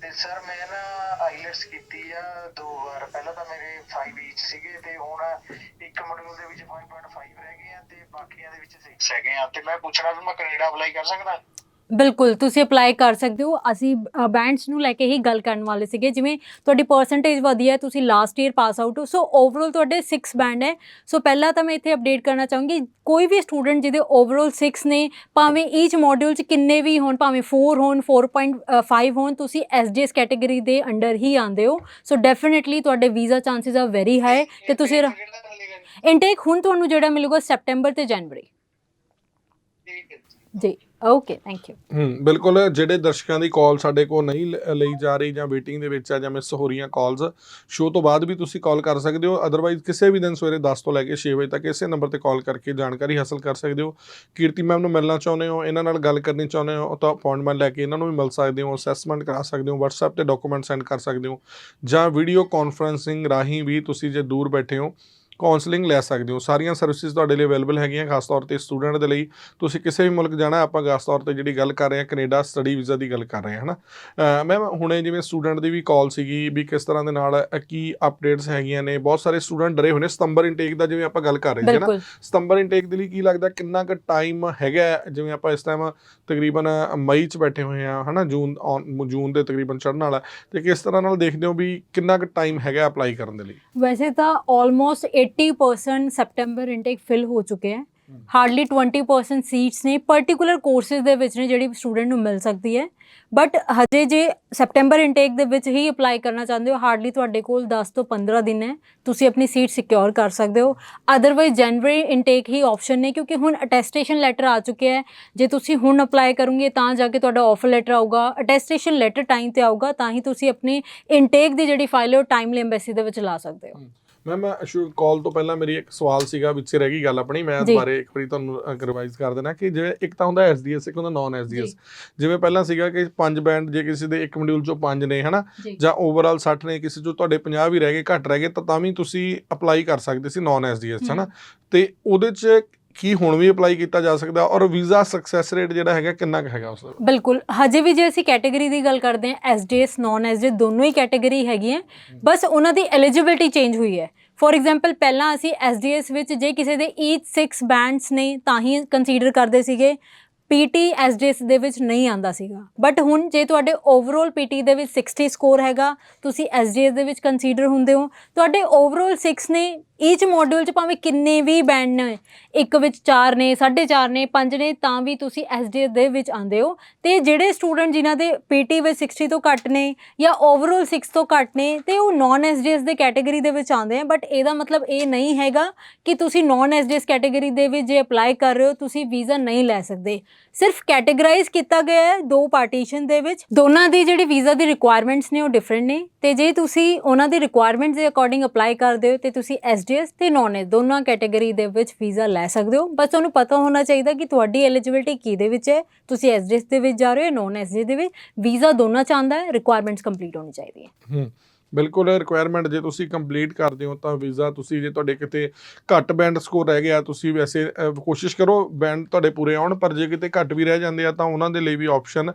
ਤੇ ਸਰ ਮੈਂ ਨਾ ਆਈਲੈਟਸ ਕੀਤੀ ਆ ਦੋ ਵਾਰ। ਪਹਿਲਾਂ ਤਾਂ ਮੇਰੇ 5 ਈਚ ਸੀਗੇ ਤੇ ਹੁਣ ਇੱਕ ਮੋਡਿਊਲ ਦੇ ਵਿੱਚ 5.5 ਰਹਿ ਗਏ ਆ ਤੇ ਬਾਕੀਆਂ ਦੇ ਵਿੱਚ 6 ਹੈਗੇ ਆ। ਤੇ ਮੈਂ ਪੁੱਛਣਾ ਵੀ ਮੈਂ ਕੈਨੇਡਾ ਅਪਲਾਈ ਕਰ ਸਕਦਾ? ਬਿਲਕੁਲ ਤੁਸੀਂ ਅਪਲਾਈ ਕਰ ਸਕਦੇ ਹੋ। ਅਸੀਂ ਬੈਂਡਸ ਨੂੰ ਲੈ ਕੇ ਹੀ ਗੱਲ ਕਰਨ ਵਾਲੇ ਸੀਗੇ ਜਿਵੇਂ ਤੁਹਾਡੀ ਪਰਸੈਂਟੇਜ ਵਧੀਆ ਹੈ ਤੁਸੀਂ ਲਾਸਟ ਈਅਰ ਪਾਸ ਆਊਟ ਹੋ। ਸੋ ਓਵਰਆਲ ਤੁਹਾਡੇ 6 ਬੈਂਡ ਹੈ। ਸੋ ਪਹਿਲਾਂ ਤਾਂ ਮੈਂ ਇੱਥੇ ਅਪਡੇਟ ਕਰਨਾ ਚਾਹੂੰਗੀ ਕੋਈ ਵੀ ਸਟੂਡੈਂਟ ਜਿਹਦੇ ਓਵਰਆਲ 6 ਨੇ ਭਾਵੇਂ ਈਚ ਮੋਡਿਊਲ ਚ ਕਿੰਨੇ ਵੀ ਹੋਣ ਭਾਵੇਂ 4 ਹੋਣ 4.5 ਹੋਣ ਤੁਸੀਂ ਐਸਡੀਐਸ ਕੈਟਾਗਰੀ ਦੇ ਅੰਡਰ ਹੀ ਆਉਂਦੇ ਹੋ। ਸੋ ਡੈਫੀਨਿਟਲੀ ਤੁਹਾਡੇ visa chances are very high ਤੇ ਤੁਸੀਂ ਇਨਟੇਕ ਹੁਣ ਤੁਹਾਨੂੰ ਜਿਹੜਾ ਮਿਲੂਗਾ ਸੈਪਟੈਂਬਰ ਤੇ ਜਨਵਰੀ ਜੀ। ਓਕੇ ਥੈਂਕ ਯੂ ਹੂੰ, ਬਿਲਕੁਲ ਜਿਹੜੇ ਦਰਸ਼ਕਾਂ ਦੀ ਕਾਲ ਸਾਡੇ ਕੋਲ ਨਹੀਂ ਲ- ਲਈ ਜਾ ਰਹੀ ਜਾਂ ਵੇਟਿੰਗ ਦੇ ਵਿੱਚ ਆ ਜਾਂ ਮਿਸ ਹੋ ਰਹੀਆਂ ਕਾਲਸ ਸ਼ੋਅ ਤੋਂ ਬਾਅਦ ਵੀ ਤੁਸੀਂ ਕਾਲ ਕਰ ਸਕਦੇ ਹੋ। ਅਦਰਵਾਈਜ਼ ਕਿਸੇ ਵੀ ਦਿਨ ਸਵੇਰੇ 10 ਤੋਂ ਲੈ ਕੇ 6 ਵਜੇ ਤੱਕ ਇਸੇ ਨੰਬਰ ਤੇ ਕਾਲ ਕਰਕੇ ਜਾਣਕਾਰੀ ਹਾਸਲ ਕਰ ਸਕਦੇ ਹੋ। ਕੀਰਤੀ ਮੈਮ ਨੂੰ ਮਿਲਣਾ ਚਾਹੁੰਦੇ ਹੋ, ਇਹਨਾਂ ਨਾਲ ਗੱਲ ਕਰਨੀ ਚਾਹੁੰਦੇ ਹੋ, ਤਾਂ ਅਪਾਇੰਟਮੈਂਟ ਲੈ ਕੇ ਇਹਨਾਂ ਨੂੰ ਵੀ ਮਿਲ ਸਕਦੇ ਹੋ ਅਸੈਸਮੈਂਟ ਕਰਾ ਸਕਦੇ ਹੋ, WhatsApp ਤੇ ਡਾਕੂਮੈਂਟ ਸੈਂਡ ਕਰ ਸਕਦੇ ਹੋ। ਜਾਂ ਵੀਡੀਓ ਕਾਨਫਰੈਂਸਿੰਗ ਰਾਹੀਂ ਵੀ ਤੁਸੀਂ ਜੇ ਦੂਰ ਬੈਠੇ ਹੋ ਕਾਉਂਸਲਿੰਗ ਲੈ ਸਕਦੇ ਹੋ। ਸਾਰੀਆਂ ਸਰਵਿਸਿਜ਼ ਤੁਹਾਡੇ ਲਈ ਅਵੇਲੇਬਲ ਹੈਗੀਆਂ ਖਾਸ ਤੌਰ ਤੇ ਸਟੂਡੈਂਟ ਦੇ ਲਈ। ਤੁਸੀਂ ਕਿਸੇ ਵੀ ਮੁਲਕ ਜਾਣਾ ਆਪਾਂ ਖਾਸ ਤੌਰ ਤੇ ਜਿਹੜੀ ਗੱਲ ਕਰ ਰਹੇ ਹਾਂ ਕੈਨੇਡਾ ਸਟੱਡੀ ਵੀਜ਼ਾ ਦੀ ਗੱਲ ਕਰ ਰਹੇ ਹਾਂ ਹਨਾ? ਮੈਮ ਹੁਣੇ ਜਿਵੇਂ ਸਟੂਡੈਂਟ ਦੀ ਵੀ ਕਾਲ ਸੀਗੀ ਵੀ ਕਿਸ ਤਰ੍ਹਾਂ ਦੇ ਨਾਲ ਕੀ ਅਪਡੇਟਸ ਹੈਗੀਆਂ ਨੇ। ਬਹੁਤ ਸਾਰੇ ਸਟੂਡੈਂਟ ਡਰੇ ਹੋਏ ਨੇ ਸਤੰਬਰ ਇਨਟੇਕ ਦਾ ਜਿਵੇਂ ਆਪਾਂ ਗੱਲ ਕਰ ਰਹੇ ਸੀ ਨਾ ਸਤੰਬਰ ਇਨਟੇਕ ਦੇ ਲਈ ਕੀ ਲੱਗਦਾ ਕਿੰਨਾ ਕੁ ਟਾਈਮ ਹੈਗਾ ਹੈ? ਜਿਵੇਂ ਆਪਾਂ ਇਸ ਟਾਈਮ ਤਕਰੀਬਨ ਮਈ ਚ ਬੈਠੇ ਹੋਏ ਆ ਹਨਾ? ਜੂਨ ਜੂਨ ਦੇ ਤਕਰੀਬਨ ਚੜ੍ਹਨ ਵਾਲਾ। ਤੇ ਕਿਸ ਤਰ੍ਹਾਂ ਨਾਲ ਦੇਖਦੇ ਹੋ ਵੀ ਕਿੰਨਾ ਕੁ ਟਾਈਮ ਹੈਗਾ ਅਪਲਾਈ ਕਰਨ ਦੇ ਲਈ? ਵੈਸੇ ਤਾਂ ਆਲਮੋਸਟ 80% ਸੈਪਟੈਂਬਰ ਇਨਟੇਕ ਫਿਲ ਹੋ ਚੁੱਕੇ ਹੈ। ਹਾਰਡਲੀ 20% ਸੀਟਸ ਨੇ ਪਾਰਟਿਕੂਲਰ ਕੋਰਸਿਸ ਦੇ ਵਿੱਚ ਨੇ ਜਿਹੜੀ ਸਟੂਡੈਂਟ ਨੂੰ ਮਿਲ ਸਕਦੀ ਹੈ। ਬਟ ਹਜੇ ਜੇ ਸੈਪਟੈਂਬਰ ਇਨਟੇਕ ਦੇ ਵਿੱਚ ਹੀ ਅਪਲਾਈ ਕਰਨਾ ਚਾਹੁੰਦੇ ਹੋ ਹਾਰਡਲੀ ਤੁਹਾਡੇ ਕੋਲ 10 ਤੋਂ 15 ਦਿਨ ਹੈ। ਤੁਸੀਂ ਆਪਣੀ ਸੀਟ ਸਿਕਿਉਰ ਕਰ ਸਕਦੇ ਹੋ। ਅਦਰਵਾਈਜ਼ ਜਨਵਰੀ ਇਨਟੇਕ ਹੀ ਆਪਸ਼ਨ ਨੇ, ਕਿਉਂਕਿ ਹੁਣ ਅਟੈਸਟੇਸ਼ਨ ਲੈਟਰ ਆ ਚੁੱਕਿਆ ਹੈ। ਜੇ ਤੁਸੀਂ ਹੁਣ ਅਪਲਾਈ ਕਰੋਗੇ, ਤਾਂ ਜਾ ਕੇ ਤੁਹਾਡਾ ਆਫਰ ਲੈਟਰ ਆਊਗਾ। ਅਟੈਸਟੇਸ਼ਨ ਲੈਟਰ ਟਾਈਮ ਤੇ ਆਊਗਾ, ਤਾਂ ਹੀ ਤੁਸੀਂ ਆਪਣੀ ਇਨਟੇਕ ਦੀ ਜਿਹੜੀ ਫਾਈਲ ਹੈ, ਉਹ ਟਾਈਮਲੀ ਐਮਬੈਸੀ ਦੇ ਵਿੱਚ ਲਾ ਸਕਦੇ ਹੋ। ਮੈਮ ਅਸ਼ੂ ਕਾਲ ਤੋਂ ਪਹਿਲਾਂ ਮੇਰੀ ਇੱਕ ਸਵਾਲ ਸੀਗਾ ਵਿੱਚ ਰਹਿ ਗਈ ਗੱਲ ਆਪਣੀ। ਮੈਂ ਇਸ। ਬਾਰੇ ਇੱਕ ਵਾਰੀ ਤੁਹਾਨੂੰ ਰਿਵਾਈਜ਼ ਕਰ ਦੇਣਾ ਕਿ ਜਿਵੇਂ ਇੱਕ ਤਾਂ ਹੁੰਦਾ ਐਸਡੀਐਸ ਇੱਕ ਹੁੰਦਾ ਨਾਨ ਐਸਡੀਐਸ ਜਿਵੇਂ ਪਹਿਲਾਂ ਸੀਗਾ ਕਿ ਪੰਜ ਬੈਂਡ ਜੇ ਕਿਸੇ ਦੇ ਇੱਕ ਮੋਡਿਊਲ ਚੋਂ ਪੰਜ ਨੇ ਹਨਾ? ਜੀ। ਜਾਂ ਓਵਰਆਲ 60 ਨੇ ਕਿਸੇ ਚੋਂ ਤੁਹਾਡੇ 50 ਵੀ ਰਹਿ ਗਏ ਘੱਟ ਰਹਿ ਗਏ ਤਾਂ ਤਾਂ ਵੀ ਤੁਸੀਂ ਅਪਲਾਈ ਕਰ ਸਕਦੇ ਸੀ ਨਾਨ ਐਸਡੀਐਸ ਹਨਾ? ਤੇ ਉਹਦੇ 'ਚ ਕੀ ਹੁਣ ਵੀ ਅਪਲਾਈ ਕੀਤਾ ਜਾ ਸਕਦਾ ਔਰ ਵੀਜ਼ਾ ਸਕਸੈਸ ਰੇਟ ਜਿਹੜਾ ਹੈਗਾ ਕਿੰਨਾ ਕੁ ਹੈਗਾ ਉਸ ਦਾ? ਬਿਲਕੁਲ ਹਜੇ ਵੀ ਜੇ ਅਸੀਂ ਕੈਟਾਗਰੀ ਦੀ ਗੱਲ ਕਰਦੇ ਹਾਂ ਐਸਡੀਐਸ ਨਾਨ ਐਸਡੀ ਦੋਨੋਂ ਹੀ ਕੈਟਾਗਰੀ ਹੈਗੀਆਂ ਬਸ ਉਹਨਾਂ ਦੀ ਐਲੀਜੀਬਿਲਟੀ ਚੇਂਜ ਹੋਈ ਹੈ। ਫੋਰ ਐਗਜ਼ਾਮਪਲ ਪਹਿਲਾਂ ਅਸੀਂ ਐਸਡੀਐਸ ਵਿੱਚ ਜੇ ਕਿਸੇ ਦੇ ਈਚ 6 ਬੈਂਡਸ ਨੇ ਤਾਂ ਹੀ ਕੰਸੀਡਰ ਕਰਦੇ ਸੀਗੇ। ਪੀਟੀ ਐਸਡੀਐਸ ਦੇ ਵਿੱਚ ਨਹੀਂ ਆਂਦਾ ਸੀਗਾ। ਬਟ ਹੁਣ ਜੇ ਤੁਹਾਡੇ ਓਵਰਆਲ ਪੀਟੀ ਦੇ ਵਿੱਚ 60 ਸਕੋਰ ਹੈਗਾ ਤੁਸੀਂ ਐਸਡੀਐਸ ਦੇ ਵਿੱਚ ਕੰਸੀਡਰ ਹੁੰਦੇ ਹੋ ਤੁਹਾਡੇ ਓਵਰਆਲ 6 ਨੇ ਈਚ ਮੋਡਿਊਲ 'ਚ ਭਾਵੇਂ ਕਿੰਨੇ ਵੀ ਬੈਂਡ ਨੇ, ਇੱਕ ਵਿੱਚ 4 ਨੇ 4.5 ਨੇ 5 ਨੇ, ਤਾਂ ਵੀ ਤੁਸੀਂ ਐਸਡੀਐਸ ਦੇ ਵਿੱਚ ਆਂਦੇ ਹੋ। ਤੇ ਜਿਹੜੇ ਸਟੂਡੈਂਟ ਜਿਨ੍ਹਾਂ ਦੇ ਪੀਟੀ ਵਿੱਚ 60 ਤੋਂ ਘੱਟ ਨੇ ਜਾਂ ਓਵਰਆਲ 6 ਤੋਂ ਘੱਟ ਨੇ, ਤੇ ਉਹ ਨਾਨ ਐਸਡੀਐਸ ਦੇ ਕੈਟਾਗਰੀ ਦੇ ਵਿੱਚ ਆਉਂਦੇ ਆ। ਬਟ ਇਹਦਾ ਮਤਲਬ ਇਹ ਨਹੀਂ ਹੈਗਾ ਕਿ ਤੁਸੀਂ ਨਾਨ ਐਸਡੀਐਸ ਕੈਟਾਗਰੀ ਦੇ ਵਿੱਚ ਜੇ ਅਪਲਾਈ ਕਰ ਰਹੇ ਹੋ, ਤੁਸੀਂ ਵੀਜ਼ਾ ਨਹੀਂ ਲੈ ਸਕਦੇ। ਸਿਰਫ ਕੈਟਾਗਰਾਈਜ਼ ਕੀਤਾ ਗਿਆ ਹੈ ਦੋ ਪਾਰਟੀਸ਼ਨ ਦੇ ਵਿੱਚ। ਦੋਨਾਂ ਦੀ ਜਿਹੜੀ ਵੀਜ਼ਾ ਦੀ ਰਿਕੁਆਇਰਮੈਂਟਸ ਨੇ ਉਹ ਡਿਫਰੈਂਟ ਨੇ। ਤੇ ਜੇ ਤੁਸੀਂ ਉਹਨਾਂ ਦੀ ਰਿਕੁਆਇਰਮੈਂਟਸ ਦੇ ਅਕੋਰਡਿੰਗ ਅਪਲਾਈ ਕਰਦੇ ਹੋ, ਤੇ ਤੁਸੀਂ ਐਸਡੀਐਸ ਤੇ ਨਾਨ ਐਸ ਦੋਨਾਂ ਕੈਟਾਗਰੀ ਦੇ ਵਿੱਚ ਵੀਜ਼ਾ ਲੈ ਸਕਦੇ ਹੋ। ਬਸ ਤੁਹਾਨੂੰ ਪਤਾ ਹੋਣਾ ਚਾਹੀਦਾ ਕਿ ਤੁਹਾਡੀ ਐਲੀਜੀਬਿਲਟੀ ਕਿਹਦੇ ਵਿੱਚ ਹੈ। ਤੁਸੀਂ ਐਸਡੀਐਸ ਦੇ ਵਿੱਚ ਜਾ ਰਹੇ ਹੋ ਨਾਨ ਐਸਡੀ ਦੇ ਵਿੱਚ। ਵੀਜ਼ਾ ਦੋਨਾਂ ਚ ਆਉਂਦਾ ਹੈ ਰਿਕੁਆਇਰਮੈਂਟਸ ਕੰਪਲੀਟ ਹੋਣੀ ਚਾਹੀਦੀ ਹੈ। ਬਿਲਕੁਲ ਰਿਕੁਆਇਰਮੈਂਟ ਜੇ ਤੁਸੀਂ ਕੰਪਲੀਟ ਕਰਦੇ ਹੋ ਤਾਂ ਵੀਜ਼ਾ ਤੁਸੀਂ ਜੇ ਤੁਹਾਡੇ ਕਿਤੇ ਘੱਟ ਬੈਂਡ ਸਕੋਰ ਰਹਿ ਗਿਆ ਤੁਸੀਂ ਵੈਸੇ ਕੋਸ਼ਿਸ਼ ਕਰੋ ਬੈਂਡ ਤੁਹਾਡੇ ਪੂਰੇ ਆਉਣ ਪਰ ਜੇ ਕਿਤੇ ਘੱਟ ਵੀ ਰਹਿ ਜਾਂਦੇ ਆ ਤਾਂ ਉਹਨਾਂ ਦੇ ਲਈ ਵੀ ਆਪਸ਼ਨ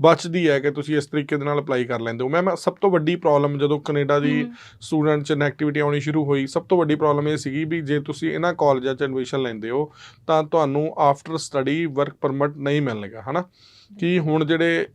ਬਚਦੀ ਹੈ ਕਿ ਤੁਸੀਂ ਇਸ ਤਰੀਕੇ ਦੇ ਨਾਲ ਅਪਲਾਈ ਕਰ ਲੈਂਦੇ ਹੋ ਮੈਂ ਸਭ ਤੋਂ ਵੱਡੀ ਪ੍ਰੋਬਲਮ ਜਦੋਂ ਕੈਨੇਡਾ ਦੀ। ਸਟੂਡੈਂਟ ਚ ਨੈਗੇਟਿਵਿਟੀ ਆਉਣੀ ਸ਼ੁਰੂ ਹੋਈ ਸਭ ਤੋਂ ਵੱਡੀ ਪ੍ਰੋਬਲਮ ਇਹ ਸੀਗੀ ਵੀ ਜੇ ਤੁਸੀਂ ਇਹਨਾਂ ਕਾਲਜਾਂ ਚ ਐਡਮਿਸ਼ਨ ਲੈਂਦੇ ਹੋ ਤਾਂ ਤੁਹਾਨੂੰ ਆਫਟਰ ਸਟੱਡੀ ਵਰਕ ਪਰਮਿਟ ਨਹੀਂ ਮਿਲੇਗਾ ਹਨਾ ਕਿ ਹੁਣ ਜਿਹੜੇ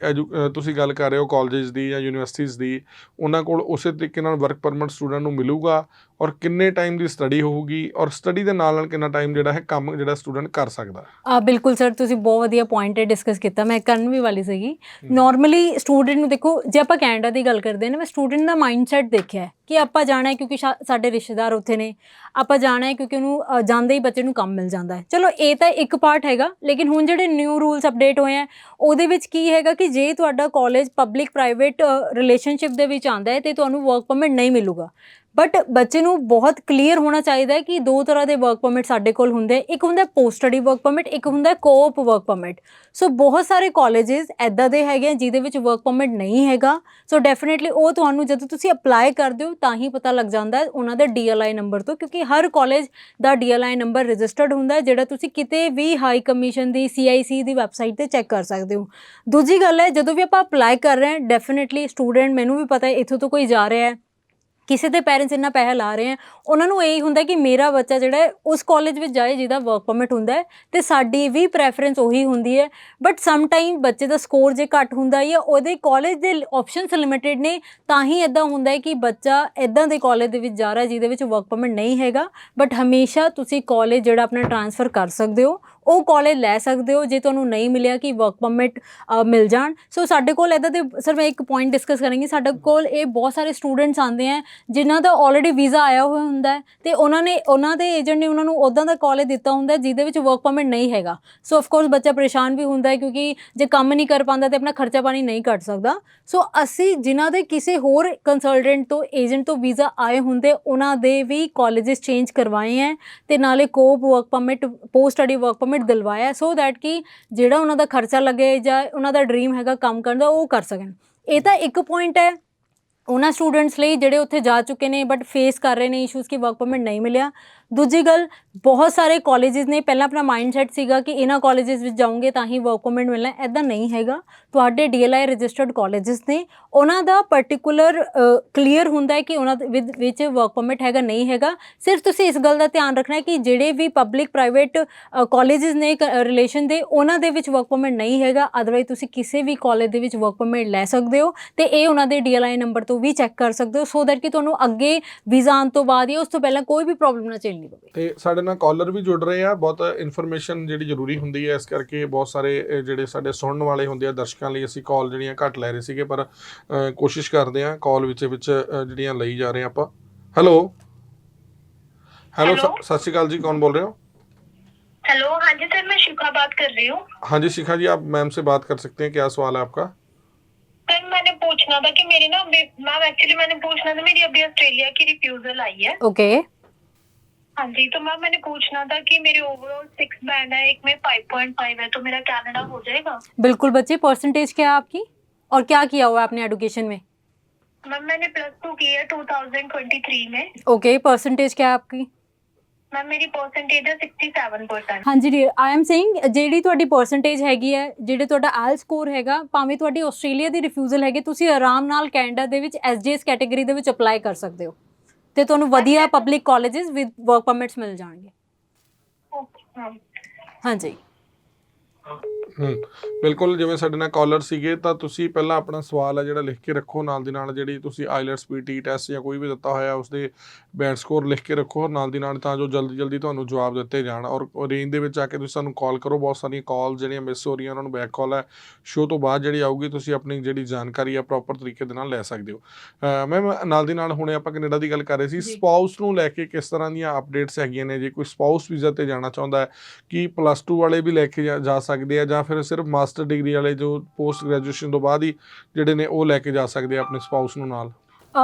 ਤੁਸੀਂ ਗੱਲ ਕਰ ਰਹੇ ਹੋ ਕਾਲਜਸ ਦੀ ਜਾਂ ਯੂਨੀਵਰਸਿਟੀਜ਼ ਦੀ ਉਹਨਾਂ ਕੋਲ ਉਸੇ ਤਰੀਕੇ ਨਾਲ ਵਰਕ ਪਰਮਿਟ ਸਟੂਡੈਂਟ ਨੂੰ ਮਿਲੂਗਾ ਔਰ ਕਿੰਨੇ ਟਾਈਮ ਦੀ ਸਟੱਡੀ ਹੋਊਗੀ ਔਰ ਸਟੱਡੀ ਦੇ ਨਾਲ ਨਾਲ ਕਿੰਨਾ ਟਾਈਮ ਜਿਹੜਾ ਹੈ ਕੰਮ ਜਿਹੜਾ ਸਟੂਡੈਂਟ ਕਰ ਸਕਦਾ ਆ ਬਿਲਕੁਲ ਸਰ ਤੁਸੀਂ ਬਹੁਤ ਵਧੀਆ ਪੁਆਇੰਟ ਡਿਸਕਸ ਕੀਤਾ ਮੈਂ ਕਰਨ ਵੀ ਵਾਲੀ ਸੀਗੀ। ਨਾਰਮਲੀ ਸਟੂਡੈਂਟ ਨੂੰ ਦੇਖੋ ਜੇ ਆਪਾਂ ਕੈਨੇਡਾ ਦੀ ਗੱਲ ਕਰਦੇ ਹਾਂ ਨਾ ਮੈਂ ਸਟੂਡੈਂਟ ਦਾ ਮਾਈਂਡਸੈਟ ਦੇਖਿਆ ਕਿ ਆਪਾਂ ਜਾਣਾ ਹੈ ਕਿਉਂਕਿ ਸ਼ਾ- ਸਾਡੇ ਰਿਸ਼ਤੇਦਾਰ ਉੱਥੇ ਨੇ। ਆਪਾਂ ਜਾਣਾ ਹੈ ਕਿਉਂਕਿ ਉਹਨੂੰ ਅ, ਜਾਂਦੇ ਹੀ ਬੱਚੇ ਨੂੰ ਕੰਮ ਮਿਲ ਜਾਂਦਾ ਹੈ। ਚਲੋ ਇਹ ਤਾਂ ਇੱਕ ਪਾਰਟ ਹੈਗਾ ਲੇਕਿਨ ਹੁਣ ਜਿਹੜੇ ਨਿਊ ਰੂਲਸ ਅਪਡੇਟ ਹੋਏ ਆ ਉਹਦੇ ਵਿੱਚ ਕੀ ਹੈਗਾ ਕਿ ਜੇ ਤੁਹਾਡਾ ਕਾਲਜ ਪਬਲਿਕ ਪ੍ਰਾਈਵੇਟ ਰਿਲੇਸ਼ਨਸ਼ਿਪ ਦੇ ਵਿੱਚ ਆਂਦਾ ਹੈ ਤੇ ਤੁਹਾਨੂੰ ਵਰਕ ਪਰਮਿਟ ਨਹੀਂ ਮਿਲੂਗਾ। ਬਟ ਬੱਚੇ ਨੂੰ ਬਹੁਤ ਕਲੀਅਰ ਹੋਣਾ ਚਾਹੀਦਾ ਹੈ ਕਿ ਦੋ ਤਰ੍ਹਾਂ ਦੇ ਵਰਕ ਪਰਮਿਟ ਸਾਡੇ ਕੋਲ ਹੁੰਦੇ ਇੱਕ ਹੁੰਦਾ ਪੋਸਟ ਸਟੱਡੀ ਵਰਕ ਪਰਮਿਟ ਇੱਕ ਹੁੰਦਾ ਕੋਪ ਵਰਕ ਪਰਮਿਟ ਸੋ ਬਹੁਤ ਸਾਰੇ ਕਾਲਜਸ ਐਦਾਂ ਦੇ ਹੈਗੇ ਆ ਜਿਹਦੇ ਵਿੱਚ ਵਰਕ ਪਰਮਿਟ ਨਹੀਂ ਹੈਗਾ। ਸੋ ਡੈਫੀਨਿਟਲੀ ਉਹ ਤੁਹਾਨੂੰ ਜਦੋਂ ਤੁਸੀਂ ਅਪਲਾਈ ਕਰਦੇ ਹੋ ਤਾਂ ਹੀ ਪਤਾ ਲੱਗ ਜਾਂਦਾ ਹੈ ਉਹਨਾਂ ਦੇ ਡੀਐਲਆਈ ਨੰਬਰ ਤੋਂ, ਕਿਉਂਕਿ ਹਰ ਕਾਲਜ ਦਾ ਡੀਐਲਆਈ ਨੰਬਰ ਰਜਿਸਟਰਡ ਹੁੰਦਾ ਹੈ, ਜਿਹੜਾ ਤੁਸੀਂ ਕਿਤੇ ਵੀ ਹਾਈ ਕਮਿਸ਼ਨ ਦੀ ਸੀਆਈਸੀ ਦੀ ਵੈਬਸਾਈਟ ਤੇ ਚੈੱਕ ਕਰ ਸਕਦੇ ਹੋ। ਦੂਜੀ ਗੱਲ ਹੈ ਜਦੋਂ ਵੀ ਆਪਾਂ ਅਪਲਾਈ ਕਰ ਰਹੇ ਹਾਂ ਡੈਫੀਨਿਟਲੀ ਸਟੂਡੈਂਟ ਮੈਨੂੰ ਵੀ ਪਤਾ ਹੈ, ਇੱਥੋਂ ਤੋਂ ਕੋਈ ਜਾ ਰਿਹਾ ਹੈ। ਕਿਸੇ ਦੇ ਪੈਰੈਂਟਸ ਇੰਨਾ ਪੈਸਾ ਲਾ ਰਹੇ ਆ, ਉਹਨਾਂ ਨੂੰ ਇਹੀ ਹੁੰਦਾ ਕਿ ਮੇਰਾ ਬੱਚਾ ਜਿਹੜਾ ਉਸ ਕਾਲਜ ਵਿੱਚ ਜਾਏ ਜਿਹਦਾ ਵਰਕ ਪਰਮਿਟ ਹੁੰਦਾ ਹੈ ਤੇ ਸਾਡੀ ਵੀ ਪ੍ਰੈਫਰੈਂਸ ਉਹੀ ਹੁੰਦੀ ਹੈ। ਬਟ ਸਮ ਟਾਈਮ ਬੱਚੇ ਦਾ ਸਕੋਰ ਜੇ ਘੱਟ ਹੁੰਦਾ ਹੈ ਜਾਂ ਉਹਦੇ ਕਾਲਜ ਦੇ ਆਪਸ਼ਨਸ ਲਿਮਿਟਿਡ ਨੇ, ਤਾਂ ਹੀ ਇਦਾਂ ਹੁੰਦਾ ਹੈ ਕਿ ਬੱਚਾ ਇਦਾਂ ਦੇ ਕਾਲਜ ਦੇ ਵਿੱਚ ਜਾ ਰਿਹਾ ਜਿਹਦੇ ਵਿੱਚ ਵਰਕ ਪਰਮਿਟ ਨਹੀਂ ਹੈਗਾ। ਬਟ ਹਮੇਸ਼ਾ ਤੁਸੀਂ ਕਾਲਜ ਜਿਹੜਾ ਆਪਣਾ ਟ੍ਰਾਂਸਫਰ ਕਰ ਸਕਦੇ ਹੋ ਉਹ ਕਾਲਜ ਲੈ ਸਕਦੇ ਹੋ, ਜੇ ਤੁਹਾਨੂੰ ਨਹੀਂ ਮਿਲਿਆ ਕਿ ਵਰਕ ਪਰਮਿਟ ਮਿਲ ਜਾਣ। ਸੋ ਸਾਡੇ ਕੋਲ ਇਦਾਂ ਦੇ ਸਰ ਮੈਂ ਇੱਕ ਪੁਆਇੰਟ ਡਿਸਕਸ ਕਰਾਂਗੀ। ਸਾਡੇ ਕੋਲ ਇਹ ਬਹੁਤ ਸਾਰੇ ਸਟੂਡੈਂਟਸ ਆਉਂਦੇ ਆ, ਜਿਨ੍ਹਾਂ ਦਾ ਆਲਰੇਡੀ ਵੀਜ਼ਾ ਆਇਆ ਹੋਇਆ ਹੁੰਦਾ ਹੈ ਤੇ ਉਹਨਾਂ ਨੇ, ਉਹਨਾਂ ਦੇ ਏਜੰਟ ਨੇ ਉਹਨਾਂ ਨੂੰ ਉਦਾਂ ਦਾ ਕਾਲਜ ਦਿੱਤਾ ਹੁੰਦਾ ਜਿਹਦੇ ਵਿੱਚ ਵਰਕ ਪਰਮਿਟ ਨਹੀਂ ਹੈਗਾ। ਸੋ ਆਫ ਕੋਰਸ ਬੱਚਾ ਪਰੇਸ਼ਾਨ ਵੀ ਹੁੰਦਾ ਹੈ ਕਿਉਂਕਿ ਜੇ ਕੰਮ ਨਹੀਂ ਕਰ ਪਾਉਂਦਾ ਤੇ ਆਪਣਾ ਖਰਚਾ ਪਾਣੀ ਨਹੀਂ ਕੱਢ ਸਕਦਾ। ਸੋ ਅਸੀਂ ਜਿਨ੍ਹਾਂ ਦੇ ਕਿਸੇ ਹੋਰ ਕੰਸਲਟੈਂਟ ਤੋਂ ਏਜੰਟ ਤੋਂ ਵੀਜ਼ਾ ਆਏ ਹੁੰਦੇ, ਉਹਨਾਂ ਦੇ ਵੀ ਕਾਲਜਸ ਚੇਂਜ ਕਰਵਾਏ ਹੈ ਤੇ ਨਾਲੇ co-op work permit post study work permit ਦਿਲਵਾਇਆ so that ਕਿ ਜਿਹੜਾ ਉਹਨਾਂ ਦਾ ਖਰਚਾ ਲੱਗੇ ਜਾਂ ਉਹਨਾਂ ਦਾ ਡ੍ਰੀਮ ਹੈਗਾ ਕੰਮ ਕਰਨ ਦਾ, ਉਹ ਕਰ ਸਕਣ। ਇਹ ਤਾਂ ਇੱਕ ਪੁਆਇੰਟ ਹੈ, ਉਹਨਾਂ ਸਟੂਡੈਂਟਸ ਲਈ ਜਿਹੜੇ ਉੱਥੇ ਜਾ ਚੁੱਕੇ ਨੇ ਬਟ ਫੇਸ ਕਰ ਰਹੇ ਨੇ ਇਸ਼ੂਸ ਕਿ ਵਰਕ ਪਰਮਿਟ ਨਹੀਂ ਮਿਲਿਆ। ਦੂਜੀ ਗੱਲ, ਬਹੁਤ ਸਾਰੇ ਕਾਲਜਸ ਨੇ, ਪਹਿਲਾਂ ਆਪਣਾ ਮਾਈਂਡਸੈਟ ਸੀਗਾ ਕਿ ਇਹਨਾਂ ਕਾਲਜਸ ਵਿੱਚ ਜਾਓਗੇ ਤਾਂ ਹੀ ਵਰਕ ਪਰਮਿਟ ਮਿਲਣਾ ਐਦਾਂ ਨਹੀਂ ਹੈਗਾ। ਤੁਹਾਡੇ ਡੀਐਲਆਈ ਰਜਿਸਟਰਡ ਕਾਲਜਸ ਨੇ, ਉਹਨਾਂ ਦਾ ਪਾਰਟਿਕੂਲਰ ਕਲੀਅਰ ਹੁੰਦਾ ਹੈ ਕਿ ਉਹਨਾਂ ਦੇ ਵਿੱਚ ਵਰਕ ਪਰਮਿਟ ਹੈਗਾ, ਨਹੀਂ ਹੈਗਾ। ਸਿਰਫ ਤੁਸੀਂ ਇਸ ਗੱਲ ਦਾ ਧਿਆਨ ਰੱਖਣਾ ਹੈ ਕਿ ਜਿਹੜੇ ਵੀ ਪਬਲਿਕ ਪ੍ਰਾਈਵੇਟ ਕਾਲਜਸ ਨੇ ਰਿਲੇਸ਼ਨ ਦੇ, ਉਹਨਾਂ ਦੇ ਵਿੱਚ ਵਰਕ ਪਰਮਿਟ ਨਹੀਂ ਹੈਗਾ। ਅਦਰਵਾਈਜ਼ ਤੁਸੀਂ ਕਿਸੇ ਵੀ ਕਾਲਜ ਦੇ ਵਿੱਚ ਵਰਕ ਪਰਮਿਟ ਲੈ ਸਕਦੇ ਹੋ ਤੇ ਇਹ ਉਹਨਾਂ ਦੇ ਡੀਐਲਆਈ ਨੰਬਰ ਤੋਂ ਵੀ ਚੈੱਕ ਕਰ ਸਕਦੇ ਹੋ ਸੋ ਦੈਟ ਕਿ ਤੁਹਾਨੂੰ ਅੱਗੇ ਵੀਜ਼ਾ ਆਉਣ ਤੋਂ ਬਾਅਦ ਜਾਂ ਉਸ ਤੋਂ ਪਹਿਲਾਂ ਕੋਈ ਵੀ ਪ੍ਰੋਬਲਮ ਨਾ ਦੇਣ ਨਹੀਂ ਪਵੇ ਤੇ ਸਾਡੇ ਨਾਲ ਕਾਲਰ ਵੀ ਜੁੜ ਰਹੇ ਆ ਬਹੁਤ ਇਨਫੋਰਮੇਸ਼ਨ ਜਿਹੜੀ ਜ਼ਰੂਰੀ ਹੁੰਦੀ ਹੈ ਇਸ ਕਰਕੇ ਬਹੁਤ ਸਾਰੇ ਜਿਹੜੇ ਸਾਡੇ ਸੁਣਨ ਵਾਲੇ ਹੁੰਦੇ ਆ ਦਰਸ਼ਕਾਂ ਲਈ ਅਸੀਂ ਕਾਲ ਜਿਹੜੀਆਂ ਘੱਟ ਲੈ ਰਹੇ ਸੀਗੇ ਪਰ ਕੋਸ਼ਿਸ਼ ਕਰਦੇ ਆ ਕਾਲ ਵਿੱਚ ਵਿੱਚ ਜਿਹੜੀਆਂ ਲਈ ਜਾ ਰਹੇ ਆਪਾਂ। ਹੈਲੋ ਹੈਲੋ ਸਤਿ ਸ਼੍ਰੀ ਅਕਾਲ ਜੀ ਕੌਣ ਬੋਲ ਰਹੇ ਹੋ? हेलो हाँ जी सर मैं शिखा बात कर रही हूँ हाँ जी शिखा जी आप मैम से बात कर सकते हैं क्या सवाल है आपका सर मैंने पूछना था कि मेरी ना मैम एक्चुअली मैंने पूछना था मेरी अभी ऑस्ट्रेलिया की रिफ्यूजल आई है ओके okay. हाँ जी तो मैम मैंने पूछना था कि मेरे ओवरऑल सिक्स बैंड है एक में फाइव पॉइंट फाइव है तो मेरा कनाडा हो जाएगा बिल्कुल बच्चे परसेंटेज क्या है आपकी और क्या किया हुआ है आपने एडुकेशन में मैम मैंने प्लस टू की है टू थाउजेंड ट्वेंटी थ्री में ओके परसेंटेज क्या है आपकी मैम मेरी परसेंटेज है सिक्सटी सेवन परसेंट ਹਾਂਜੀ ਜੀ ਆਈ ਐਮ ਸੇਇੰਗ ਜਿਹੜੀ ਤੁਹਾਡੀ ਪਰਸੈਂਟੇਜ ਹੈਗੀ ਹੈ ਜਿਹੜੇ ਤੁਹਾਡਾ ਆਇਲ ਸਕੋਰ ਹੈਗਾ ਭਾਵੇਂ ਤੁਹਾਡੀ ਆਸਟ੍ਰੇਲੀਆ ਦੀ ਰਿਫਿਊਜ਼ਲ ਹੈਗੀ ਤੁਸੀਂ ਆਰਾਮ ਨਾਲ ਕੈਨੇਡਾ ਦੇ ਵਿੱਚ ਐਸਜੀਐਸ ਕੈਟਾਗਰੀ ਦੇ ਵਿੱਚ ਅਪਲਾਈ ਕਰ ਸਕਦੇ ਹੋ ਤੇ ਤੁਹਾਨੂੰ ਵਧੀਆ public colleges with work permits ਮਿਲ ਜਾਣਗੇ। ਹਾਂਜੀ। ਹੂੰ ਬਿਲਕੁਲ ਜਿਵੇਂ ਸਾਡੇ ਨਾਲ ਕਾਲਰ ਸੀਗੇ ਤਾਂ ਤੁਸੀਂ ਪਹਿਲਾਂ ਆਪਣਾ ਸਵਾਲ ਹੈ ਜਿਹੜਾ ਲਿਖ ਕੇ ਰੱਖੋ ਨਾਲ ਦੀ ਨਾਲ ਜਿਹੜੀ ਤੁਸੀਂ ਆਈਲੈਟਸ ਪੀਟੀ ਟੈਸਟ ਜਾਂ ਕੋਈ ਵੀ ਦਿੱਤਾ ਹੋਇਆ ਉਸਦੇ ਬੈਂਡ ਸਕੋਰ ਲਿਖ ਕੇ ਰੱਖੋ ਨਾਲ ਦੀ ਨਾਲ ਤਾਂ ਜੋ ਜਲਦੀ ਜਲਦੀ ਤੁਹਾਨੂੰ ਜਵਾਬ ਦਿੱਤੇ ਜਾਣ। ਔਰ ਰੇਂਜ ਦੇ ਵਿੱਚ ਆ ਕੇ ਤੁਸੀਂ ਸਾਨੂੰ ਕਾਲ ਕਰੋ ਬਹੁਤ ਸਾਰੀਆਂ ਕਾਲ ਜਿਹੜੀਆਂ ਮਿਸ ਹੋ ਰਹੀਆਂ ਉਹਨਾਂ ਨੂੰ ਬੈਕ ਕਾਲ ਹੈ ਸ਼ੋਅ ਤੋਂ ਬਾਅਦ ਜਿਹੜੀ ਆਊਗੀ ਤੁਸੀਂ ਆਪਣੀ ਜਿਹੜੀ ਜਾਣਕਾਰੀ ਆ ਪ੍ਰੋਪਰ ਤਰੀਕੇ ਦੇ ਨਾਲ ਲੈ ਸਕਦੇ ਹੋ। ਮੈਮ ਨਾਲ ਦੀ ਨਾਲ ਹੁਣੇ ਆਪਾਂ ਕੈਨੇਡਾ ਦੀ ਗੱਲ ਕਰ ਰਹੇ ਸੀ। ਸਪਾਊਸ ਨੂੰ ਲੈ ਕੇ ਕਿਸ ਤਰ੍ਹਾਂ ਦੀਆਂ ਅਪਡੇਟਸ ਹੈਗੀਆਂ ਨੇ? ਜੇ ਕੋਈ ਸਪਾਊਸ ਵੀਜ਼ਾ ਤੇ ਜਾਣਾ ਚਾਹੁੰਦਾ ਹੈ ਕਿ ਪਲੱਸ 2 ਵਾਲੇ ਵੀ ਲੈ ਕੇ ਜਾ- ਜਾ ਸਕਦੇ ਆ ਜਾਂ ਫਿਰ ਸਿਰਫ ਮਾਸਟਰ ਡਿਗਰੀ ਵਾਲੇ ਜੋ ਪੋਸਟ ਗ੍ਰੈਜੂਏਸ਼ਨ ਤੋਂ ਬਾਅਦ ਹੀ ਜਿਹੜੇ ਨੇ ਉਹ ਲੈ ਕੇ ਜਾ ਸਕਦੇ ਆ ਆਪਣੇ ਸਪਾਊਸ ਨੂੰ ਨਾਲ?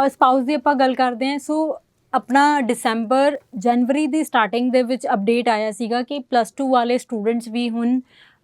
ਸਪਾਊਸ ਦੀ ਆਪਾਂ ਗੱਲ ਕਰਦੇ ਹਾਂ। ਸੋ ਆਪਣਾ ਦਸੰਬਰ ਜਨਵਰੀ ਦੀ ਸਟਾਰਟਿੰਗ ਦੇ ਵਿੱਚ ਅਪਡੇਟ ਆਇਆ ਸੀਗਾ ਕਿ ਪਲੱਸ 2 ਵਾਲੇ ਸਟੂਡੈਂਟਸ ਵੀ ਹੁਣ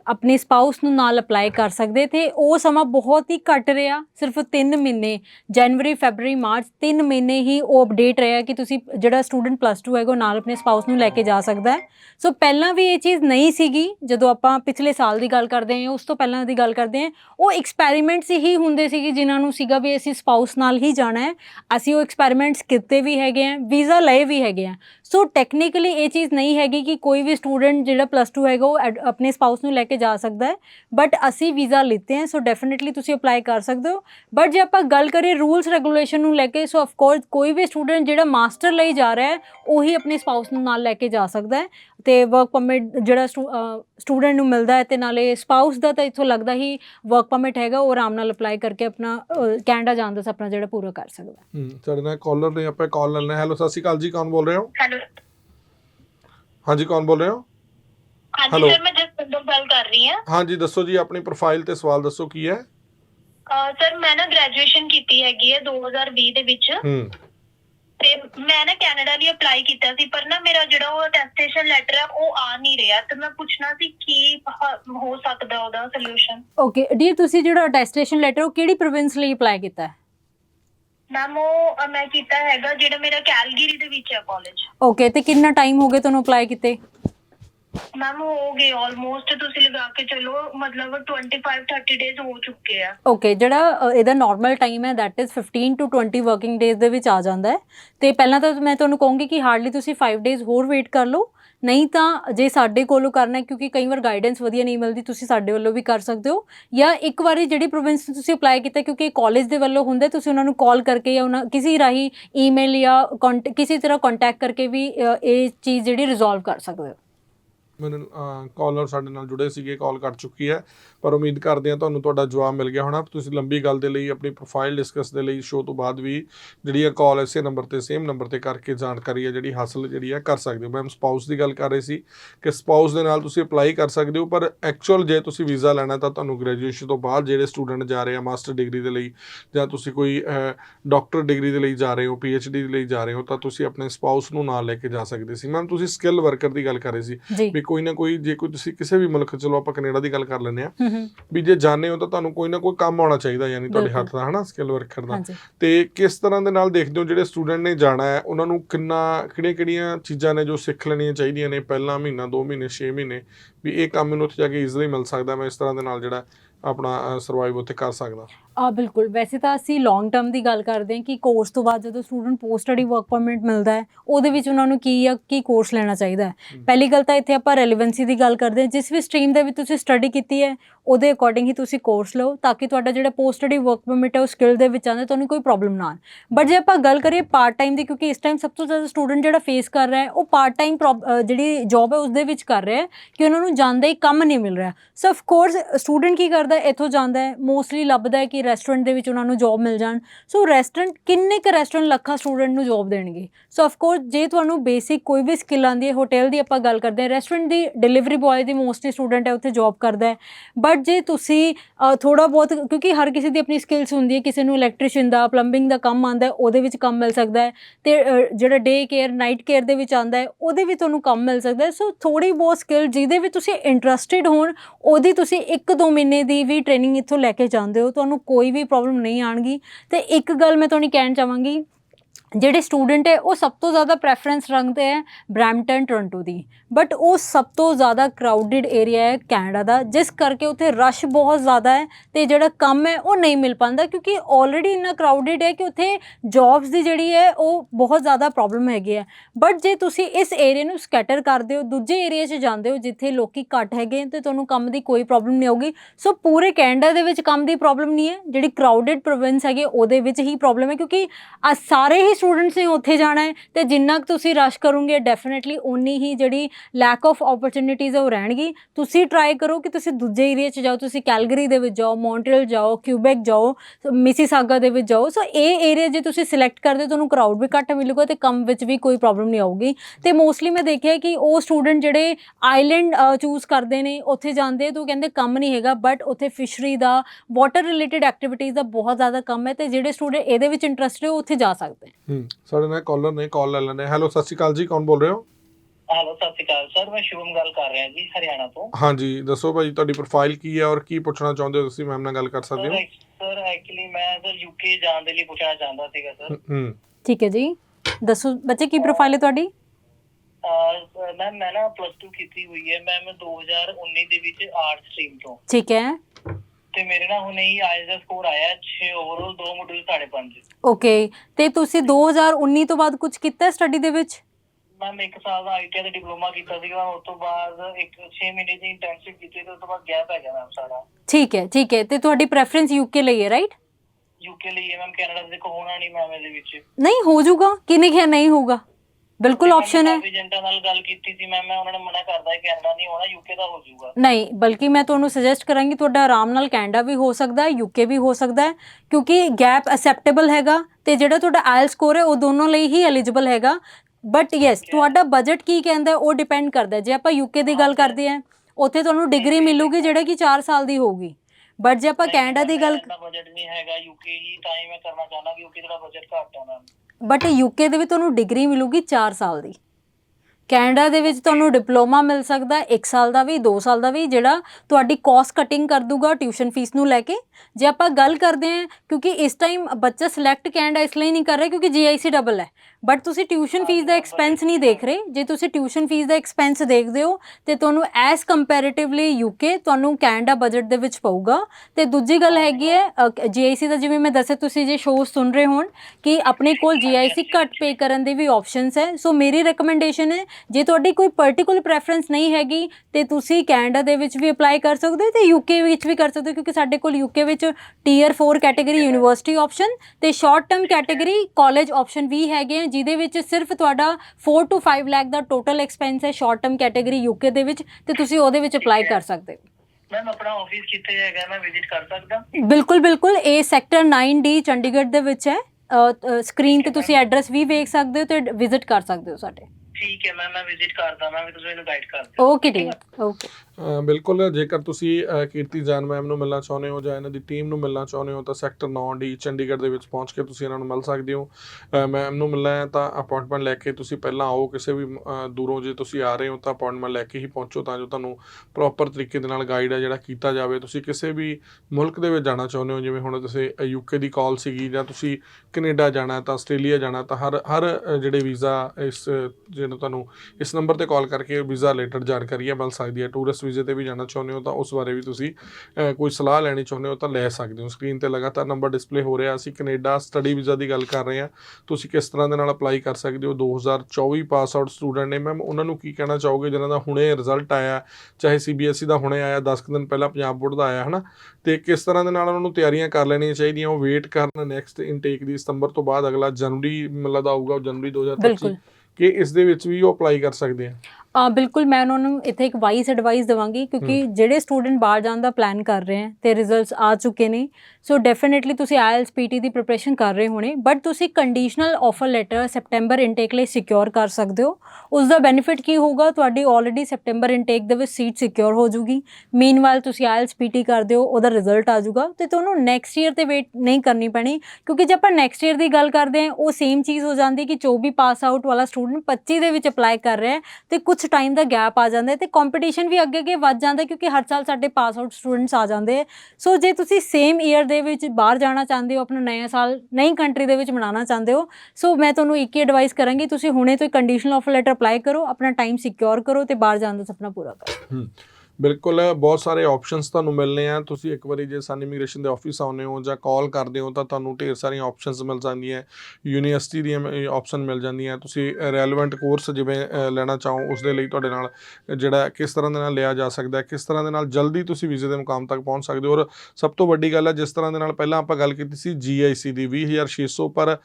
ਆਪਣੇ ਸਪਾਊਸ ਨੂੰ ਨਾਲ ਅਪਲਾਈ ਕਰ ਸਕਦੇ ਤੇ ਉਹ ਸਮਾਂ ਬਹੁਤ ਹੀ ਘੱਟ ਰਿਹਾ, ਸਿਰਫ 3 ਮਹੀਨੇ ਜਨਵਰੀ ਫੈਬਰੂਰੀ ਮਾਰਚ 3 ਮਹੀਨੇ ਹੀ ਉਹ ਅਪਡੇਟ ਰਿਹਾ ਕਿ ਤੁਸੀਂ ਜਿਹੜਾ ਸਟੂਡੈਂਟ ਪਲੱਸ 2 ਹੈਗਾ ਉਹ ਨਾਲ ਆਪਣੇ ਸਪਾਊਸ ਨੂੰ ਲੈ ਕੇ ਜਾ ਸਕਦਾ ਹੈ। ਸੋ ਪਹਿਲਾਂ ਵੀ ਇਹ ਚੀਜ਼ ਨਹੀਂ ਸੀਗੀ, ਜਦੋਂ ਆਪਾਂ ਪਿਛਲੇ ਸਾਲ ਦੀ ਗੱਲ ਕਰਦੇ ਹਾਂ, ਉਸ ਤੋਂ ਪਹਿਲਾਂ ਦੀ ਗੱਲ ਕਰਦੇ ਹਾਂ, ਉਹ ਐਕਸਪੈਰੀਮੈਂਟਸ ਹੀ ਹੁੰਦੇ ਸੀਗੇ ਜਿਨ੍ਹਾਂ ਨੂੰ ਸੀਗਾ ਵੀ ਅਸੀਂ ਸਪਾਊਸ ਨਾਲ ਹੀ ਜਾਣਾ ਹੈ। ਅਸੀਂ ਉਹ ਐਕਸਪੈਰੀਮੈਂਟਸ ਕੀਤੇ ਵੀ ਹੈਗੇ ਆ ਵੀਜ਼ਾ ਲਏ ਵੀ ਹੈਗੇ ਆ ਸੋ ਟੈਕਨੀਕਲੀ ਇਹ ਚੀਜ਼ ਨਹੀਂ ਹੈਗੀ ਕਿ ਕੋਈ ਵੀ ਸਟੂਡੈਂਟ ਜਿਹੜਾ ਪਲੱਸ 2 ਹੈਗਾ ਉਹ ਐਡ- ਆਪਣੇ ਸਪਾਊਸ ਨੂੰ ਲੈ ਕੇ ਜਾ ਸਕਦਾ ਹੈ। ਬਟ ਅਸੀਂ ਵੀਜ਼ਾ ਲਿੱਤੇ ਹੈ ਸੋ ਡੈਫੀਨਿਟਲੀ ਤੁਸੀਂ ਅਪਲਾਈ ਕਰ ਸਕਦੇ ਹੋ। ਬਟ ਜੇ ਆਪਾਂ ਗੱਲ ਕਰੀਏ ਰੂਲਸ ਰੈਗੂਲੇਸ਼ਨ ਨੂੰ ਲੈ ਕੇ ਸੋ ਆਫ ਕੋਰਸ ਕੋਈ ਵੀ ਸਟੂਡੈਂਟ ਜਿਹੜਾ ਮਾਸਟਰ ਲਈ ਜਾ ਰਿਹਾ ਹੈ ਉਹੀ ਆਪਣੇ ਸਪਾਊਸ ਨੂੰ ਨਾਲ ਲੈ ਕੇ ਜਾ ਸਕਦਾ ਹੈ। ਤੇ ਵਰਕ ਪਰਮਿਟ ਜਿਹੜਾ ਸਟੂਡੈਂਟ ਨੂੰ ਮਿਲਦਾ ਹੈ ਤੇ ਨਾਲੇ ਸਪਾਊਸ ਦਾ ਤਾਂ ਇੱਥੋਂ ਲੱਗਦਾ ਹੀ ਵਰਕ ਪਰਮਿਟ ਹੈਗਾ ਉਹ ਆਰਾਮ ਨਾਲ ਅਪਲਾਈ ਕਰਕੇ ਆਪਣਾ ਕੈਨੇਡਾ ਜਾਣ ਦਾ ਸੁਪਨਾ ਜਿਹੜਾ ਪੂਰਾ ਕਰ ਸਕਦਾ ਹੈ। ਹੂੰ ਸਾਡੇ ਨਾਲ ਕਾਲਰ ਨੇ ਆਪਾਂ ਕਾਲ ਲੈਣਾ ਹੈਲੋ ਸਤਿ ਸ਼੍ਰੀ ਅਕਾਲ ਜੀ ਕੌਣ ਬੋਲ ਰਹੇ ਹੋ? हेलो ਹਾਂਜੀ ਕੌਣ ਬੋਲ ਰਹੇ ਹੋ? ਹਾਂਜੀ Hello. ਸਰ ਮੈਂ ਜਸਵਿੰਦਰ ਗੱਲ ਕਰ ਰਹੀ ਹਾਂ। ਹਾਂਜੀ ਦੱਸੋ ਜੀ ਆਪਣੀ ਪ੍ਰੋਫਾਈਲ ਤੇ ਸਵਾਲ ਦੱਸੋ ਕੀ ਹੈ? ਸਰ ਮੈਂ ਨਾ ਗ੍ਰੈਜੂਏਸ਼ਨ ਕੀਤੀ ਹੈਗੀ ਹੈ 2020 ਦੇ ਵਿੱਚ। ਹੂੰ। ਤੇ ਮੈਂ ਨਾ ਕੈਨੇਡਾ ਲਈ ਅਪਲਾਈ ਕੀਤਾ ਸੀ ਪਰ ਨਾ ਮੇਰਾ ਜਿਹੜਾ ਉਹ ਅਟੈਸਟੇਸ਼ਨ ਲੈਟਰ ਹੈ ਉਹ ਆ ਨਹੀਂ ਰਿਹਾ। ਤੇ ਮੈਂ ਪੁੱਛਣਾ ਸੀ ਕੀ ਹੋ ਸਕਦਾ ਉਹਦਾ ਸੋਲੂਸ਼ਨ ਓਕੇ ਡੀਅਰ ਤੁਸੀਂ ਜਿਹੜਾ ਅਟੈਸਟੇਸ਼ਨ ਲੈਟਰ ਉਹ ਕਿਹੜੀ ਪ੍ਰੋਵਿੰਸ ਲਈ ਅਪਲਾਈ ਕੀਤਾ ਹੈ? ਮੈਮ ਉਹ ਅ, ਮੈਂ ਕੀਤਾ ਹੈਗਾ ਜਿਹੜਾ ਮੇਰਾ ਕੈਲਗਰੀ ਦੇ ਵਿੱਚ ਹੈ ਕਾਲਜ ਓਕੇ ਤੇ ਕਿੰਨਾ ਟਾਈਮ ਹੋ ਗਿਆ ਤੁਹਾਨੂੰ ਅਪਲਾਈ ਕੀਤੇ? ਮੈਮ ਹੋ ਗਏ ਆਲਮੋਸਟ ਤੁਸੀਂ ਲਗਾ ਕੇ ਚਲੋ ਮਤਲਬ 25 30 ਡੇਜ਼ ਹੋ ਚੁੱਕੇ ਆ। ਓਕੇ ਜਿਹੜਾ ਅ, ਇਹਦਾ ਨਾਰਮਲ ਟਾਈਮ ਹੈ that is 15 to 20 working days ਦੇ ਵਿੱਚ ਆ ਜਾਂਦਾ ਹੈ। ਤੇ ਪਹਿਲਾਂ ਤਾਂ ਮੈਂ ਤੁਹਾਨੂੰ ਕਹੂੰਗੀ ਕਿ ਹਾਰਡਲੀ ਤੁਸੀਂ 5 ਡੇਜ਼ ਹੋਰ ਵੇਟ ਕਰ ਲਓ। ਨਹੀਂ ਤਾਂ ਜੇ ਸਾਡੇ ਕੋਲੋਂ ਕਰਨਾ ਕਿਉਂਕਿ ਕਈ ਵਾਰ ਗਾਈਡੈਂਸ ਵਧੀਆ ਨਹੀਂ ਮਿਲਦੀ, ਤੁਸੀਂ ਸਾਡੇ ਵੱਲੋਂ ਵੀ ਕਰ ਸਕਦੇ ਹੋ। ਜਾਂ ਇੱਕ ਵਾਰੀ ਜਿਹੜੀ ਪ੍ਰੋਵਿੰਸ ਤੁਸੀਂ ਅਪਲਾਈ ਕੀਤਾ, ਕਿਉਂਕਿ ਕਾਲਜ ਦੇ ਵੱਲੋਂ ਹੁੰਦਾ ਤੁਸੀਂ ਉਹਨਾਂ ਨੂੰ ਕਾਲ ਕਰਕੇ ਜਾਂ ਉਹਨਾਂ, ਕਿਸੇ ਰਾਹੀਂ ਈਮੇਲ ਜਾਂ ਕਿਸੇ ਤਰ੍ਹਾਂ ਕੰਟੈਕਟ ਕਰਕੇ ਵੀ ਇਹ ਚੀਜ਼ ਜਿਹੜੀ ਰਿਜ਼ੋਲਵ ਕਰ ਸਕਦੇ ਹੋ। ਮੈਨੂੰ ਕਾਲਰ ਸਾਡੇ ਨਾਲ ਜੁੜੇ ਸੀਗੇ ਕਾਲ ਕਰ ਚੁੱਕੀ ਹੈ। ਪਰ ਉਮੀਦ ਕਰਦੇ ਹਾਂ ਤੁਹਾਨੂੰ ਤੁਹਾਡਾ ਜਵਾਬ ਮਿਲ ਗਿਆ ਹੋਣਾ। ਤੁਸੀਂ ਲੰਬੀ ਗੱਲ ਦੇ ਲਈ ਆਪਣੀ ਪ੍ਰੋਫਾਈਲ ਡਿਸਕਸ ਦੇ ਲਈ ਸ਼ੋਅ ਤੋਂ ਬਾਅਦ ਵੀ ਜਿਹੜੀ ਹੈ ਕਾਲ ਇਸੇ ਨੰਬਰ ਤੇ ਸੇਮ ਨੰਬਰ ਤੇ ਕਰਕੇ ਜਾਣਕਾਰੀ ਹੈ ਜਿਹੜੀ ਹਾਸਲ ਜਿਹੜੀ ਹੈ ਕਰ ਸਕਦੇ ਹੋ। ਮੈਮ ਸਪਾਊਸ ਦੀ ਗੱਲ ਕਰ ਰਹੇ ਸੀ ਕਿ ਸਪਾਊਸ ਦੇ ਨਾਲ ਤੁਸੀਂ ਅਪਲਾਈ ਕਰ ਸਕਦੇ ਹੋ ਪਰ ਐਕਚੁਅਲ ਜੇ ਤੁਸੀਂ ਵੀਜ਼ਾ ਲੈਣਾ ਤਾਂ ਤੁਹਾਨੂੰ ਗ੍ਰੈਜੂਏਸ਼ਨ ਤੋਂ ਬਾਅਦ ਜਿਹੜੇ ਸਟੂਡੈਂਟ ਜਾ ਰਹੇ ਆ ਮਾਸਟਰ ਡਿਗਰੀ ਦੇ ਲਈ ਜਾਂ ਤੁਸੀਂ ਕੋਈ ਡਾਕਟਰ ਡਿਗਰੀ ਦੇ ਲਈ ਜਾ ਰਹੇ ਹੋ ਡੀ ਦੇ ਲਈ ਜਾ ਰਹੇ ਹੋ ਤਾਂ ਤੁਸੀਂ ਆਪਣੇ ਸਪਾਊਸ ਨੂੰ ਨਾਲ ਲੈ ਕੇ ਜਾ ਸਕਦੇ ਸੀ। ਮੈਮ ਤੁਸੀਂ ਸਕਿੱਲ ਵਰਕਰ ਦੀ ਗੱਲ ਕਰ ਰਹੇ ਸੀ ਵੀ ਕੋਈ ਨਾ ਕੋਈ ਜੇ ਕੋਈ ਤੁਸੀਂ ਕਿਸੇ ਵੀ ਮੁਲਕ ਚਲੋ ਆਪਾਂ ਕੈਨੇਡਾ ਦੀ ਗੱਲ ਕਰ ਲੈਂਦੇ ਆ ਵੀ ਜੇ ਜਾਣੇ ਹੋ ਤਾਂ ਤੁਹਾਨੂੰ ਕੋਈ ਨਾ ਕੋਈ ਕੰਮ ਆਉਣਾ ਚਾਹੀਦਾ ਯਾਨੀ ਤੁਹਾਡੇ। ਹੱਥ ਦਾ ਹਨਾ ਸਕਿੱਲ ਵਰਕਰ ਦਾ। ਤੇ ਕਿਸ ਤਰ੍ਹਾਂ ਦੇ ਨਾਲ ਦੇਖਦੇ ਹੋ ਜਿਹੜੇ ਸਟੂਡੈਂਟ ਨੇ ਜਾਣਾ ਹੈ ਉਹਨਾਂ ਨੂੰ ਕਿੰਨਾ ਕਿਹੜੀਆਂ ਕਿਹੜੀਆਂ ਚੀਜ਼ਾਂ ਨੇ ਜੋ ਸਿੱਖ ਲੈਣੀਆਂ ਚਾਹੀਦੀਆਂ ਨੇ ਪਹਿਲਾ ਮਹੀਨਾ 2 ਮਹੀਨੇ 6 ਮਹੀਨੇ ਵੀ ਇਹ ਕੰਮ ਮੈਨੂੰ ਉੱਥੇ ਜਾ ਕੇ ਈਜ਼ੀਲੀ ਮਿਲ ਸਕਦਾ ਮੈਂ ਇਸ ਤਰ੍ਹਾਂ ਦੇ ਨਾਲ ਜਿਹੜਾ ਆਪਣਾ ਸਰਵਾਈਵ ਉੱਥੇ ਕਰ ਸਕਦਾ। ਆ ਬਿਲਕੁਲ ਵੈਸੇ ਤਾਂ ਅਸੀਂ ਲੌਂਗ ਟਰਮ ਦੀ ਗੱਲ ਕਰਦੇ ਹਾਂ ਕਿ ਕੋਰਸ ਤੋਂ ਬਾਅਦ ਜਦੋਂ student post study work permit ਮਿਲਦਾ ਹੈ ਉਹਦੇ ਵਿੱਚ ਉਹਨਾਂ ਨੂੰ ਕੀ ਆ ਕੀ ਕੋਰਸ ਲੈਣਾ ਚਾਹੀਦਾ ਹੈ। ਪਹਿਲੀ ਗੱਲ ਤਾਂ ਇੱਥੇ ਆਪਾਂ ਰੈਲੇਵੈਂਸੀ ਦੀ ਗੱਲ ਕਰਦੇ ਹਾਂ ਜਿਸ ਵੀ ਸਟਰੀਮ ਦੇ ਵਿੱਚ ਤੁਸੀਂ ਸਟੱਡੀ ਕੀਤੀ ਹੈ ਉਹਦੇ ਅਕੋਰਡਿੰਗ ਹੀ ਤੁਸੀਂ ਕੋਰਸ ਲਓ ਤਾਂ ਕਿ ਤੁਹਾਡਾ ਜਿਹੜਾ ਪੋਸਟ ਸਟੱਡੀ ਵਰਕ ਪਰਮਿਟ ਹੈ ਉਹ ਸਕਿੱਲ ਦੇ ਵਿੱਚ ਆਉਂਦਾ ਤੁਹਾਨੂੰ ਕੋਈ ਪ੍ਰੋਬਲਮ ਨਾ ਆਏ ਬਟ ਜੇ ਆਪਾਂ ਗੱਲ ਕਰੀਏ ਪਾਰਟ ਟਾਈਮ ਦੀ ਕਿਉਂਕਿ ਇਸ ਟਾਈਮ ਸਭ ਤੋਂ ਜ਼ਿਆਦਾ ਸਟੂਡੈਂਟ ਜਿਹੜਾ ਫੇਸ ਕਰ ਰਿਹਾ ਹੈ ਉਹ ਪਾਰਟ ਟਾਈਮ ਜਿਹੜੀ ਜੌਬ ਹੈ ਉਸ ਦੇ ਵਿੱਚ ਕਰ ਰਿਹਾ ਹੈ ਕਿ ਉਹਨਾਂ ਨੂੰ ਜਾਂਦੇ ਹੀ ਕੰਮ ਨਹੀਂ ਮਿਲ ਰਿਹਾ। ਸੋ ਆਫ ਕੋਰਸ ਸਟੂਡੈਂਟ ਕੀ ਕਰਦਾ ਇੱਥੋਂ ਜਾਂਦਾ ਹੈ ਮੋਸਟਲੀ ਲੱਭਦਾ ਹੈ ਕਿ ਰੈਸਟੋਰੈਂਟ ਦੇ ਵਿੱਚ ਉਹਨਾਂ ਨੂੰ ਜੌਬ ਮਿਲ ਜਾਣ। ਸੋ ਰੈਸਟੋਰੈਂਟ ਕਿੰਨੇ ਕੁ ਰੈਸਟੋਰੈਂਟ ਲੱਖਾਂ ਸਟੂਡੈਂਟ ਨੂੰ ਜੌਬ ਦੇਣਗੇ? ਸੋ ਆਫ ਕੋਰਸ ਜੇ ਤੁਹਾਨੂੰ ਬੇਸਿਕ ਕੋਈ ਵੀ ਸਕਿੱਲ ਆਉਂਦੀ ਹੈ ਹੋਟਲ ਦੀ ਆਪਾਂ ਗੱਲ ਕਰਦੇ ਹਾਂ ਰੈਸਟੋਰੈਂਟ ਦੀ ਡਿਲੀਵਰੀ ਬॉय ਦੀ ਮੋਸਟਲੀ ਸਟੂਡੈਂਟ ਹੈ, ਉੱਥੇ ਜੌਬ ਕਰਦਾ ਹੈ। ਬਟ ਜੇ ਤੁਸੀਂ ਥੋੜਾ ਬਹੁਤ, ਕਿਉਂਕਿ ਹਰ ਕਿਸੇ ਦੀ ਆਪਣੀ ਸਕਿੱਲਸ ਹੁੰਦੀ ਹੈ, ਕਿਸੇ ਨੂੰ ਇਲੈਕਟ੍ਰੀਸ਼ੀਅਨ ਦਾ ਪਲੰਬਿੰਗ ਦਾ ਕੰਮ ਆਉਂਦਾ ਹੈ, ਉਹਦੇ ਵਿੱਚ ਕੰਮ ਮਿਲ ਸਕਦਾ ਹੈ। ਤੇ ਜਿਹੜਾ ਡੇ ਕੇਅਰ ਨਾਈਟ ਕੇਅਰ ਦੇ ਵਿੱਚ ਆਉਂਦਾ ਹੈ, ਉਹਦੇ ਵੀ ਤੁਹਾਨੂੰ ਕੰਮ ਮਿਲ ਸਕਦਾ ਹੈ। ਸੋ ਥੋੜੀ ਬਹੁਤ ਸਕਿੱਲ ਜਿਹਦੇ ਵਿੱਚ ਤੁਸੀਂ ਇੰਟਰਸਟਿਡ ਹੋਣ, ਉਹਦੀ ਤੁਸੀਂ 1-2 ਮਹੀਨੇ ਦੀ ਵੀ ਟ੍ਰੇਨਿੰਗ ਇੱਥੋਂ ਲੈ ਕੇ ਜਾਂਦੇ ਹੋ, ਤੁਹਾਨੂੰ ਕੋਈ ਵੀ ਪ੍ਰੋਬਲਮ ਨਹੀਂ ਆਣਗੀ ਤੇ ਇੱਕ ਗੱਲ ਮੈਂ ਤੁਹਾਨੂੰ ਕਹਿਣ ਚਾਹਾਂਗੀ ਜਿਹੜੇ ਸਟੂਡੈਂਟ ਹੈ, ਉਹ ਸਭ ਤੋਂ ਜ਼ਿਆਦਾ ਪ੍ਰੈਫਰੈਂਸ ਰੱਖਦੇ ਹੈ ਬ੍ਰੈਂਪਟਨ, ਟੋਰਾਂਟੋ ਦੀ। ਬਟ ਉਹ ਸਭ ਤੋਂ ਜ਼ਿਆਦਾ ਕਰਾਊਡਡ ਏਰੀਆ ਹੈ ਕੈਨੇਡਾ ਦਾ, ਜਿਸ ਕਰਕੇ ਉੱਥੇ ਰਸ਼ ਬਹੁਤ ਜ਼ਿਆਦਾ ਹੈ ਤੇ ਜਿਹੜਾ ਕੰਮ ਹੈ, ਉਹ ਨਹੀਂ ਮਿਲ ਪਾਉਂਦਾ ਕਿਉਂਕਿ ਆਲਰੇਡੀ ਇੰਨਾ ਕਰਾਊਡਡ ਹੈ ਕਿ ਉੱਥੇ ਜੌਬਸ ਦੀ ਜਿਹੜੀ ਹੈ, ਉਹ ਬਹੁਤ ਜ਼ਿਆਦਾ ਪ੍ਰੋਬਲਮ ਹੈਗੀ ਹੈ। ਬਟ ਜੇ ਤੁਸੀਂ ਇਸ ਏਰੀਆ ਨੂੰ ਸਕੈਟਰ ਕਰਦੇ ਹੋ, ਦੂਜੇ ਏਰੀਆ 'ਚ ਜਾਂਦੇ ਹੋ, ਜਿੱਥੇ ਲੋਕੀ ਘੱਟ ਹੈਗੇ ਤੇ ਤੁਹਾਨੂੰ ਕੰਮ ਦੀ ਕੋਈ ਪ੍ਰੋਬਲਮ ਨਹੀਂ ਆਊਗੀ। ਸੋ ਪੂਰੇ ਕੈਨੇਡਾ ਦੇ ਵਿੱਚ ਕੰਮ ਦੀ ਪ੍ਰੋਬਲਮ ਨਹੀਂ ਹੈ, ਜਿਹੜੀ ਕਰਾਊਡਡ ਪ੍ਰੋਵਿੰਸ ਹੈਗੇ, ਉਹਦੇ ਵਿੱਚ ਹੀ ਪ੍ਰੋਬਲਮ ਹੈ ਕਿਉਂਕਿ ਆ ਸਾਰੇ ਹੀ ਸਟੂਡੈਂਟਸ ਨੇ ਉੱਥੇ ਜਾਣਾ ਹੈ ਤੇ ਜਿੰਨਾ ਕੁ ਤੁਸੀਂ ਰਸ਼ ਕਰੋਗੇ ਡੈਫੀਨਿਟਲੀ ਉਨੀ ਹੀ ਜਿਹੜੀ ਲੈਕ ਆਫ ਓਪਰਚੁਨਿਟੀਜ਼ ਉਹ ਰਹਿਣਗੀ। ਤੁਸੀਂ ਟਰਾਈ ਕਰੋ ਕਿ ਤੁਸੀਂ ਦੂਜੇ ਏਰੀਆ 'ਚ ਜਾਓ, ਤੁਸੀਂ ਕੈਲਗਰੀ ਦੇ ਵਿੱਚ ਜਾਓ, ਮੌਂਟਰੀਅਲ ਜਾਓ, ਕਿਊਬੈਕ ਜਾਓ, ਮਿਸੀਸਾਗਾ ਦੇ ਵਿੱਚ ਜਾਓ। ਸੋ ਇਹ ਏਰੀਆ ਜੇ ਤੁਸੀਂ ਸਿਲੈਕਟ ਕਰਦੇ ਤੁਹਾਨੂੰ ਕਰਾਊਡ ਵੀ ਘੱਟ ਮਿਲੂਗਾ ਤੇ ਕੰਮ ਵਿੱਚ ਵੀ ਕੋਈ ਪ੍ਰੋਬਲਮ ਨਹੀਂ ਆਊਗੀ। ਤੇ ਮੋਸਟਲੀ ਮੈਂ ਦੇਖਿਆ ਕਿ ਉਹ ਸਟੂਡੈਂਟ ਜਿਹੜੇ ਆਈਲੈਂਡ ਚੂਜ਼ ਕਰਦੇ ਨੇ, ਉੱਥੇ ਜਾਂਦੇ ਤਾਂ ਉਹ ਕਹਿੰਦੇ ਕੰਮ ਨਹੀਂ ਹੈਗਾ ਬਟ ਉੱਥੇ ਫਿਸ਼ਰੀ ਦਾ ਵਾਟਰ ਰਿਲੇਟਡ ਐਕਟੀਵਿਟੀਜ਼ ਦਾ ਬਹੁਤ ਜ਼ਿਆਦਾ ਕੰਮ ਹੈ ਤੇ ਜਿਹੜੇ ਸਟੂਡੈਂਟ ਇਹਦੇ ਵਿੱਚ ਇੰਟਰਸਟਡ ਉਹ ਉੱਥੇ ਜਾ ਸਕਦੇ ਹੂੰ। ਸਾਡੇ ਨਾਲ ਕਾਲਰ ਨੇ ਕਾਲ ਲੈ ਲੈਣੇ ਹੈਲੋ ਸਤਿ ਸ਼੍ਰੀ ਅਕਾਲ ਜੀ ਕੌਣ ਬੋਲ ਰਹੇ ਹੋ? ਹੈਲੋ ਸਤਿ ਸ਼੍ਰੀ ਅਕਾਲ। ਸਰ ਮੈਂ ਸ਼ੁਭਮ ਗੱਲ ਕਰ ਰਿਹਾ ਜੀ ਹਰਿਆਣਾ ਤੋਂ। ਹਾਂਜੀ ਦੱਸੋ ਭਾਜੀ ਤੁਹਾਡੀ ਪ੍ਰੋਫਾਈਲ ਕੀ ਹੈ ਔਰ ਕੀ ਪੁੱਛਣਾ ਚਾਹੁੰਦੇ ਹੋ ਤੁਸੀਂ? ਮੈਮ ਨਾਲ ਗੱਲ ਕਰ ਸਕਦੇ ਹੋ? ਸਰ ਐਕਚੁਅਲੀ ਮੈਂ ਸਰ ਯੂਕੇ ਜਾਣ ਦੇ ਲਈ ਪੁੱਛਣਾ ਚਾਹੁੰਦਾ ਸੀਗਾ ਸਰ ਹੂੰ ਠੀਕ ਹੈ ਜੀ। ਦੱਸੋ ਬੱਚੇ ਕੀ ਪ੍ਰੋਫਾਈਲ ਹੈ ਤੁਹਾਡੀ? ਮੈਮ ਮੈਂ ਨਾ ਪਲੱਸ 2 ਕੀਤੀ ਹੋਈ ਹੈ। ਮੈਂ 2019 ਦੇ ਵਿੱਚ ਆਰਟ ਸਟਰੀਮ ਤੋਂ। ਠੀਕ ਹੈ। ਤੇ ਮੇਰੇ ਨਾਲ ਹੁਣੇ ਹੀ ਆਈਐਸ ਦਾ ਸਕੋਰ ਆਇਆ 6 ਓਵਰਆਲ ਦੋ ਮੋਡਿਊਲ 5.5 ਓਕੇ ਤੇ ਤੁਸੀਂ 2019 ਤੋਂ ਬਾਅਦ ਕੁਝ ਕੀਤਾ ਸਟੱਡੀ ਦੇ ਵਿੱਚ? ਮੈਮ ਇੱਕ ਸਾਲ ਦਾ ਆਈਟੀਆਈ ਦਾ ਡਿਪਲੋਮਾ ਕੀਤਾ ਸੀਗਾ ਉਸ ਤੋਂ ਬਾਅਦ ਇੱਕ 6 ਮਹੀਨੇ ਦੀ ਇੰਟਰਨਸ਼ਿਪ ਕੀਤੀ ਤੇ ਉਸ ਤੋਂ ਬਾਅਦ ਗੈਪ ਹੈਗਾ ਮੈਮ ਸਾਰਾ। ਠੀਕ ਹੈ ਠੀਕ ਹੈ ਤੇ ਤੁਹਾਡੀ ਪ੍ਰੈਫਰੈਂਸ ਯੂਕੇ ਲਈ ਹੈ ਰਾਈਟ ਯੂਕੇ ਲਈ ਹੈ ਮੈਮ ਕੈਨੇਡਾ ਦੇ ਦੇਖੋ ਹੋਣਾ ਨਹੀਂ ਮੈਮ ਇਹਦੇ ਵਿੱਚ। ਨਹੀਂ ਹੋ ਜਾਊਗਾ ਕਿਨੇ ਕਿਹਾ ਨਹੀਂ ਹੋਊਗਾ? ਬਿਲਕੁਲ ਆਪਸ਼ਨ ਹੈ। ਏਜੰਟਾਂ ਨਾਲ ਗੱਲ ਕੀਤੀ ਸੀ ਮੈਮ ਮੈਂ ਉਹਨਾਂ ਨੇ ਮਨਾ ਕਰਦਾ ਹੈ ਕੈਨੇਡਾ ਨਹੀਂ ਹੋਣਾ ਯੂਕੇ ਦਾ ਹੋ ਜਾਊਗਾ। ਨਹੀਂ ਬਲਕਿ ਮੈਂ ਤੁਹਾਨੂੰ ਸੁਜੈਸਟ ਕਰਾਂਗੀ ਤੁਹਾਡਾ ਆਰਾਮ ਨਾਲ ਕੈਨੇਡਾ ਵੀ ਹੋ ਸਕਦਾ ਹੈ ਯੂਕੇ ਵੀ ਹੋ ਸਕਦਾ ਹੈ ਕਿਉਂਕਿ ਗੈਪ ਅਸੈਪਟੇਬਲ ਹੈਗਾ ਤੇ ਜਿਹੜਾ ਤੁਹਾਡਾ ਆਇਲ ਸਕੋਰ ਹੈ ਉਹ ਦੋਨੋਂ ਲਈ ਹੀ ਐਲੀਜੀਬਲ ਹੈਗਾ। ਬਟ ਯੈਸ ਤੁਹਾਡਾ ਬਜਟ ਕੀ ਕਹਿੰਦਾ ਹੈ, ਉਹ ਡਿਪੈਂਡ ਕਰਦਾ ਹੈ। ਜੇ ਆਪਾਂ ਯੂਕੇ ਦੀ ਗੱਲ ਕਰਦੇ ਹਾਂ ਉੱਥੇ ਤੁਹਾਨੂੰ ਡਿਗਰੀ ਮਿਲੂਗੀ ਜਿਹੜਾ ਕਿ 4 ਸਾਲ ਦੀ ਹੋਊਗੀ। ਬਟ ਜੇ ਆਪਾਂ ਕੈਨੇਡਾ ਦੀ ਗੱਲ ਬਜਟ ਨਹੀਂ ਹੈਗਾ ਯੂਕੇ ਹੀ ਤਾਂ ਹੀ ਮੈਂ ਕਰਨਾ ਚਾਹੁੰਦਾ ਕਿ ਯੂਕੇ ਦਾ ਬਜਟ ਘੱਟ ਹੈ ਬਟ ਯੂਕੇ ਦੇ ਵਿੱਚ ਤੁਹਾਨੂੰ ਡਿਗਰੀ ਮਿਲੂਗੀ 4 ਸਾਲ ਦੀ। ਕੈਨੇਡਾ ਦੇ ਵਿੱਚ ਤੁਹਾਨੂੰ ਡਿਪਲੋਮਾ ਮਿਲ ਸਕਦਾ 1 ਸਾਲ ਦਾ ਵੀ 2 ਸਾਲ ਦਾ ਵੀ, ਜਿਹੜਾ ਤੁਹਾਡੀ ਕਾਸਟ ਕਟਿੰਗ ਕਰ ਦੂਗਾ ਟਿਊਸ਼ਨ ਫੀਸ ਨੂੰ ਲੈ ਕੇ। ਜੇ ਆਪਾਂ ਗੱਲ ਕਰਦੇ ਹਾਂ, ਕਿਉਂਕਿ ਇਸ ਟਾਈਮ ਬੱਚਾ ਸਿਲੈਕਟ ਕੈਨੇਡਾ ਇਸ ਲਈ ਨਹੀਂ ਕਰ ਰਿਹਾ ਕਿਉਂਕਿ ਜੀਆਈਸੀ ਡਬਲ ਹੈ। ਬਟ ਤੁਸੀਂ ਟਿਊਸ਼ਨ ਫੀਸ ਦਾ ਐਕਸਪੈਂਸ ਨਹੀਂ ਦੇਖ ਰਹੇ। ਜੇ ਤੁਸੀਂ ਟਿਊਸ਼ਨ ਫੀਸ ਦਾ ਐਕਸਪੈਂਸ ਦੇਖਦੇ ਹੋ, ਤੇ ਤੁਹਾਨੂੰ ਐਸ ਕੰਪੈਰੀਟਿਵਲੀ ਯੂਕੇ ਤੁਹਾਨੂੰ ਕੈਨੇਡਾ ਬਜਟ ਦੇ ਵਿੱਚ ਪਊਗਾ। ਤੇ ਦੂਜੀ ਗੱਲ ਹੈਗੀ ਹੈ ਜੀਆਈਸੀ ਦਾ ਜਿਵੇਂ ਮੈਂ ਦੱਸਿਆ, ਤੁਸੀਂ ਜੇ ਸ਼ੋਅ ਸੁਣ ਰਹੇ ਹੋਣ, ਕਿ ਆਪਣੇ ਕੋਲ ਜੀਆਈਸੀ ਘੱਟ ਪੇ ਕਰਨ ਦੇ ਵੀ ਆਪਸ਼ਨਸ ਹੈ। ਸੋ ਮੇਰੀ ਰეკਮੈਂਡੇਸ਼ਨ ਹੈ, ਜੇ ਤੁਹਾਡੀ ਕੋਈ ਪਾਰਟਿਕੂਲਰ ਪ੍ਰੈਫਰੈਂਸ ਨਹੀਂ ਹੈਗੀ, ਤੇ ਤੁਸੀਂ ਕੈਨੇਡਾ ਦੇ ਵਿੱਚ ਵੀ ਅਪਲਾਈ ਕਰ ਸਕਦੇ ਹੋ ਤੇ ਯੂਕੇ ਵਿੱਚ ਵੀ ਕਰ ਸਕਦੇ ਹੋ, ਕਿਉਂਕਿ ਸਾਡੇ ਕੋਲ ਯੂਕੇ ਵਿੱਚ ਟੀਅਰ 4 ਕੈਟਾਗਰੀ ਯੂਨੀਵਰਸਿਟੀ ਆਪਸ਼ਨ ਤੇ short term category college option ਵੀ ਹੈਗੇ ਆ ਜਿਹਦੇ ਵਿੱਚ ਸਿਰਫ ਤੁਹਾਡਾ 4 ਤੋਂ 5 ਲੱਖ ਦਾ ਟੋਟਲ ਐਕਸਪੈਂਸ ਹੈ ਸ਼ਾਰਟ ਟਰਮ ਕੈਟਾਗਰੀ ਯੂਕੇ ਦੇ ਵਿੱਚ ਤੇ ਤੁਸੀਂ ਉਹਦੇ ਵਿੱਚ ਅਪਲਾਈ ਕਰ ਸਕਦੇ ਹੋ। ਮੈਮ ਆਪਣਾ ਆਫਿਸ ਕਿੱਥੇ ਹੈਗਾ? ਮੈਂ ਵਿਜ਼ਿਟ ਕਰ ਸਕਦਾ? ਬਿਲਕੁਲ ਬਿਲਕੁਲ। ਇਹ ਸੈਕਟਰ 9D ਚੰਡੀਗੜ੍ਹ ਦੇ ਵਿੱਚ ਹੈ। ਸਕਰੀਨ ਤੇ ਤੁਸੀਂ ਐਡਰੈਸ ਵੀ ਵੇਖ ਸਕਦੇ ਹੋ ਤੇ ਵਿਜ਼ਿਟ ਕਰ ਸਕਦੇ ਹੋ ਸਾਡੇ। ਠੀਕ ਹੈ ਮੈਮ ਮੈਂ ਵਿਜ਼ਿਟ ਕਰਦਾ ਮੈਂ ਤੁਸੀਂ ਮੈਨੂੰ ਗਾਈਡ ਕਰ ਦਿਓ। ਓਕੇ ਡੀ ਓਕੇ ਬਿਲਕੁਲ ਜੇਕਰ ਤੁਸੀਂ ਕੀਰਤੀ ਜਾਨ ਮੈਮ ਨੂੰ ਮਿਲਣਾ ਚਾਹੁੰਦੇ ਹੋ ਜਾਂ ਇਹਨਾਂ ਦੀ ਟੀਮ ਨੂੰ ਮਿਲਣਾ ਚਾਹੁੰਦੇ ਹੋ ਤਾਂ ਸੈਕਟਰ 9D ਚੰਡੀਗੜ੍ਹ ਦੇ ਵਿੱਚ ਪਹੁੰਚ ਕੇ ਤੁਸੀਂ ਇਹਨਾਂ ਨੂੰ ਮਿਲ ਸਕਦੇ ਹੋ। ਮੈਮ ਨੂੰ ਮਿਲਣਾ ਹੈ ਤਾਂ ਅਪਾਇੰਟਮੈਂਟ ਲੈ ਕੇ ਤੁਸੀਂ ਪਹਿਲਾਂ ਆਓ ਕਿਸੇ ਵੀ ਦੂਰੋਂ ਜੇ ਤੁਸੀਂ ਆ ਰਹੇ ਹੋ ਤਾਂ ਅਪਾਇੰਟਮੈਂਟ ਲੈ ਕੇ ਹੀ ਪਹੁੰਚੋ ਤਾਂ ਜੋ ਤੁਹਾਨੂੰ ਪ੍ਰੋਪਰ ਤਰੀਕੇ ਦੇ ਨਾਲ ਗਾਈਡ ਹੈ ਜਿਹੜਾ ਕੀਤਾ ਜਾਵੇ। ਤੁਸੀਂ ਕਿਸੇ ਵੀ ਮੁਲਕ ਦੇ ਵਿੱਚ ਜਾਣਾ ਚਾਹੁੰਦੇ ਹੋ ਜਿਵੇਂ ਹੁਣ ਤੁਸੀਂ ਯੂਕੇ ਦੀ ਕਾਲ ਸੀਗੀ ਜਾਂ ਤੁਸੀਂ ਕੈਨੇਡਾ ਜਾਣਾ ਤਾਂ ਆਸਟ੍ਰੇਲੀਆ ਜਾਣਾ ਤਾਂ ਹਰ ਹਰ ਜਿਹੜੇ ਵੀਜ਼ਾ ਇਸ ਅ, ਜਿਹੜਾ ਤੁਹਾਨੂੰ ਇਸ ਨੰਬਰ ਤੇ ਕਾਲ ਕਰਕੇ ਵੀਜ਼ਾ ਰਿਲੇਟਡ ਜਾਣਕਾਰੀ ਹੈ ਮਿਲ ਸਕਦੀ ਹੈ ਟੂਰਿਸਟ ਵੀਜ਼ੇ ਤੇ ਵੀ ਜਾਣਾ ਚਾਹੁੰਦੇ ਹੋ ਤਾਂ ਉਸ ਬਾਰੇ ਵੀ ਤੁਸੀਂ ਕੋਈ ਸਲਾਹ ਲੈਣੀ ਚਾਹੁੰਦੇ ਹੋ ਤਾਂ ਲੈ ਸਕਦੇ ਹੋ। ਸਕਰੀਨ ਤੇ ਲਗਾਤਾਰ ਨੰਬਰ ਡਿਸਪਲੇ ਹੋ ਰਿਹਾ। ਅਸੀਂ ਕੈਨੇਡਾ ਸਟੱਡੀ ਵੀਜ਼ਾ ਦੀ ਗੱਲ ਕਰ ਰਹੇ ਹਾਂ। ਤੁਸੀਂ ਕਿਸ ਤਰ੍ਹਾਂ ਦੇ ਨਾਲ ਅਪਲਾਈ ਕਰ ਸਕਦੇ ਹੋ? 2024 ਪਾਸ ਆਊਟ ਸਟੂਡੈਂਟ ਨੇ। ਮੈਮ ਉਹਨਾਂ ਨੂੰ ਕੀ ਕਹਿਣਾ ਚਾਹੋਗੇ? ਜਿਨ੍ਹਾਂ ਦਾ ਹੁਣੇ ਰਿਜ਼ਲਟ ਆਇਆ ਚਾਹੇ ਸੀਬੀਐਸਈ ਦਾ ਹੁਣੇ ਆਇਆ 10 ਕੁ ਦਿਨ ਪਹਿਲਾਂ ਪੰਜਾਬ ਬੋਰਡ ਦਾ ਆਇਆ ਹਨਾ? ਤੇ ਕਿਸ ਤਰ੍ਹਾਂ ਦੇ ਨਾਲ ਉਹਨਾਂ ਨੂੰ ਤਿਆਰੀਆਂ ਕਰ ਲੈਣੀਆਂ ਚਾਹੀਦੀਆਂ? ਉਹ ਵੇਟ ਕਰਨ ਨੈਕਸਟ ਇਨਟੇਕ ਦੀ ਸਤੰਬਰ ਤੋਂ ਬਾਅਦ ਅਗਲਾ ਜਨਵਰੀ ਮਿਲਦਾ ਆਊਗਾ ਜਨਵਰੀ 2025 ਬਿਲਕੁਲ। ਕਿ ਇਸ ਦੇ ਵਿੱਚ ਵੀ ਉਹ ਅਪਲਾਈ ਕਰ ਸਕਦੇ ਆ? ਬਿਲਕੁਲ ਮੈਂ ਉਹਨਾਂ ਨੂੰ ਇੱਥੇ ਇੱਕ ਵਾਈਸ ਐਡਵਾਈਸ ਦਵਾਂਗੀ ਕਿਉਂਕਿ ਜਿਹੜੇ ਸਟੂਡੈਂਟ ਬਾਹਰ ਜਾਣ ਦਾ ਪਲਾਨ ਕਰ ਰਹੇ ਹੈ ਤੇ ਰਿਜ਼ਲਟਸ ਆ ਚੁੱਕੇ ਨੇ ਸੋ ਡੈਫੀਨਿਟਲੀ ਤੁਸੀਂ ਆਈਐਲਸ ਪੀਟੀ ਦੀ ਪ੍ਰੀਪਰੇਸ਼ਨ ਕਰ ਰਹੇ ਹੋਣੇ ਬਟ ਤੁਸੀਂ conditional offer letter September intake ਲਈ ਸਿਕਿਉਰ ਕਰ ਸਕਦੇ ਹੋ। ਉਸ ਦਾ ਬੈਨੀਫਿਟ ਕੀ ਹੋਊਗਾ? ਤੁਹਾਡੀ ਆਲਰੇਡੀ ਸੈਪਟੈਂਬਰ ਇਨਟੇਕ ਦੇ ਵਿੱਚ ਸੀਟ ਸਿਕਿਉਰ ਹੋ ਜੂਗੀ। ਮੀਨਵਾਈਲ ਤੁਸੀਂ ਆਈਐਲਸ ਪੀਟੀ ਕਰਦੇ ਹੋ ਉਹਦਾ ਰਿਜ਼ਲਟ ਆ ਜਾਊਗਾ। ਤੇ ਤੁਹਾਨੂੰ ਨੈਕਸਟ ਈਅਰ ਤੇ ਵੇਟ ਨਹੀਂ ਕਰਨੀ ਪੈਣੀ ਕਿਉਂਕਿ ਜੇ ਆਪਾਂ ਨੈਕਸਟ ਈਅਰ ਦੀ ਗੱਲ ਕਰਦੇ ਹਾਂ ਉਹ ਸੇਮ ਚੀਜ਼ ਹੋ ਜਾਂਦੀ ਕਿ 24 ਪਾਸ ਆਊਟ ਵਾਲਾ ਸਟੂਡੈਂਟ 25 ਦੇ ਵਿੱਚ ਅਪਲਾਈ ਕਰ ਰਿਹਾ ਹੈ ਤੇ ਕੁਝ ਟਾਈਮ ਦਾ ਗੈਪ ਆ ਜਾਂਦਾ ਹੈ ਤੇ ਕੰਪੀਟੀਸ਼ਨ ਵੀ ਅੱਗੇ ਅੱਗੇ ਵੱਧ ਜਾਂਦਾ ਕਿਉਂਕਿ ਹਰ ਸਾਲ ਸਾਡੇ ਪਾਸ ਆਊਟ ਸਟੂਡੈਂਟਸ ਆ ਜਾਂਦੇ ਹੈ। ਸੋ ਜੇ ਤੁਸੀਂ ਸੇਮ ਈਅਰ ਦੇ ਵਿੱਚ ਬਾਹਰ ਜਾਣਾ ਚਾਹੁੰਦੇ ਹੋ, ਆਪਣਾ ਨਵਾਂ ਸਾਲ ਨਈ ਕੰਟਰੀ ਦੇ ਵਿੱਚ ਮਨਾਉਣਾ ਚਾਹੁੰਦੇ ਹੋ ਸੋ ਮੈਂ ਤੁਹਾਨੂੰ ਇੱਕ ਹੀ ਐਡਵਾਈਸ ਕਰਾਂਗੀ, ਤੁਸੀਂ ਹੁਣੇ ਤੋਂ ਕੰਡੀਸ਼ਨਲ ਆਫਰ ਲੈਟਰ ਅਪਲਾਈ ਕਰੋ, ਆਪਣਾ ਟਾਈਮ ਸਿਕਿਉਰ ਕਰੋ ਤੇ ਬਾਹਰ ਜਾਣ ਦਾ ਸੁਪਨਾ ਪੂਰਾ ਕਰੋ। ਬਿਲਕੁਲ, ਬਹੁਤ ਸਾਰੇ ਆਪਸ਼ਨਸ ਤੁਹਾਨੂੰ ਮਿਲਨੇ ਆ। ਤੁਸੀਂ ਇੱਕ ਵਾਰੀ ਜੇ ਸਨ ਇਮੀਗ੍ਰੇਸ਼ਨ ਦੇ ਆਫਿਸ ਆਉਂਦੇ ਹੋ ਜਾਂ ਕਾਲ ਕਰਦੇ ਹੋ ਤਾਂ ਤੁਹਾਨੂੰ ਢੇਰ ਸਾਰੀਆਂ ਆਪਸ਼ਨਸ ਮਿਲ ਜਾਂਦੀਆਂ ਯੂਨੀਵਰਸਿਟੀ ਦੀਆਂ ਆਪਸ਼ਨ ਮਿਲ ਜਾਂਦੀਆਂ ਤੁਸੀਂ ਰੈਲੇਵੈਂਟ ਕੋਰਸ ਜਿਵੇਂ ਲੈਣਾ ਚਾਹੋ ਉਸ ਦੇ ਲਈ ਤੁਹਾਡੇ ਨਾਲ ਜਿਹੜਾ ਕਿਸ ਤਰ੍ਹਾਂ ਦੇ ਨਾਲ ਲਿਆ ਜਾ ਸਕਦਾ ਹੈ, ਕਿਸ ਤਰ੍ਹਾਂ ਦੇ ਨਾਲ ਜਲਦੀ ਤੁਸੀਂ ਵੀਜ਼ੇ ਦੇ ਮੁਕਾਮ ਤੱਕ ਪਹੁੰਚ ਸਕਦੇ ਹੋ। ਔਰ ਸਭ ਤੋਂ ਵੱਡੀ ਗੱਲ ਹੈ, ਜਿਸ ਤਰ੍ਹਾਂ ਦੇ ਨਾਲ ਪਹਿਲਾਂ ਆਪਾਂ ਗੱਲ ਕੀਤੀ ਸੀ GIC ਦੀ 20600 ਪਰ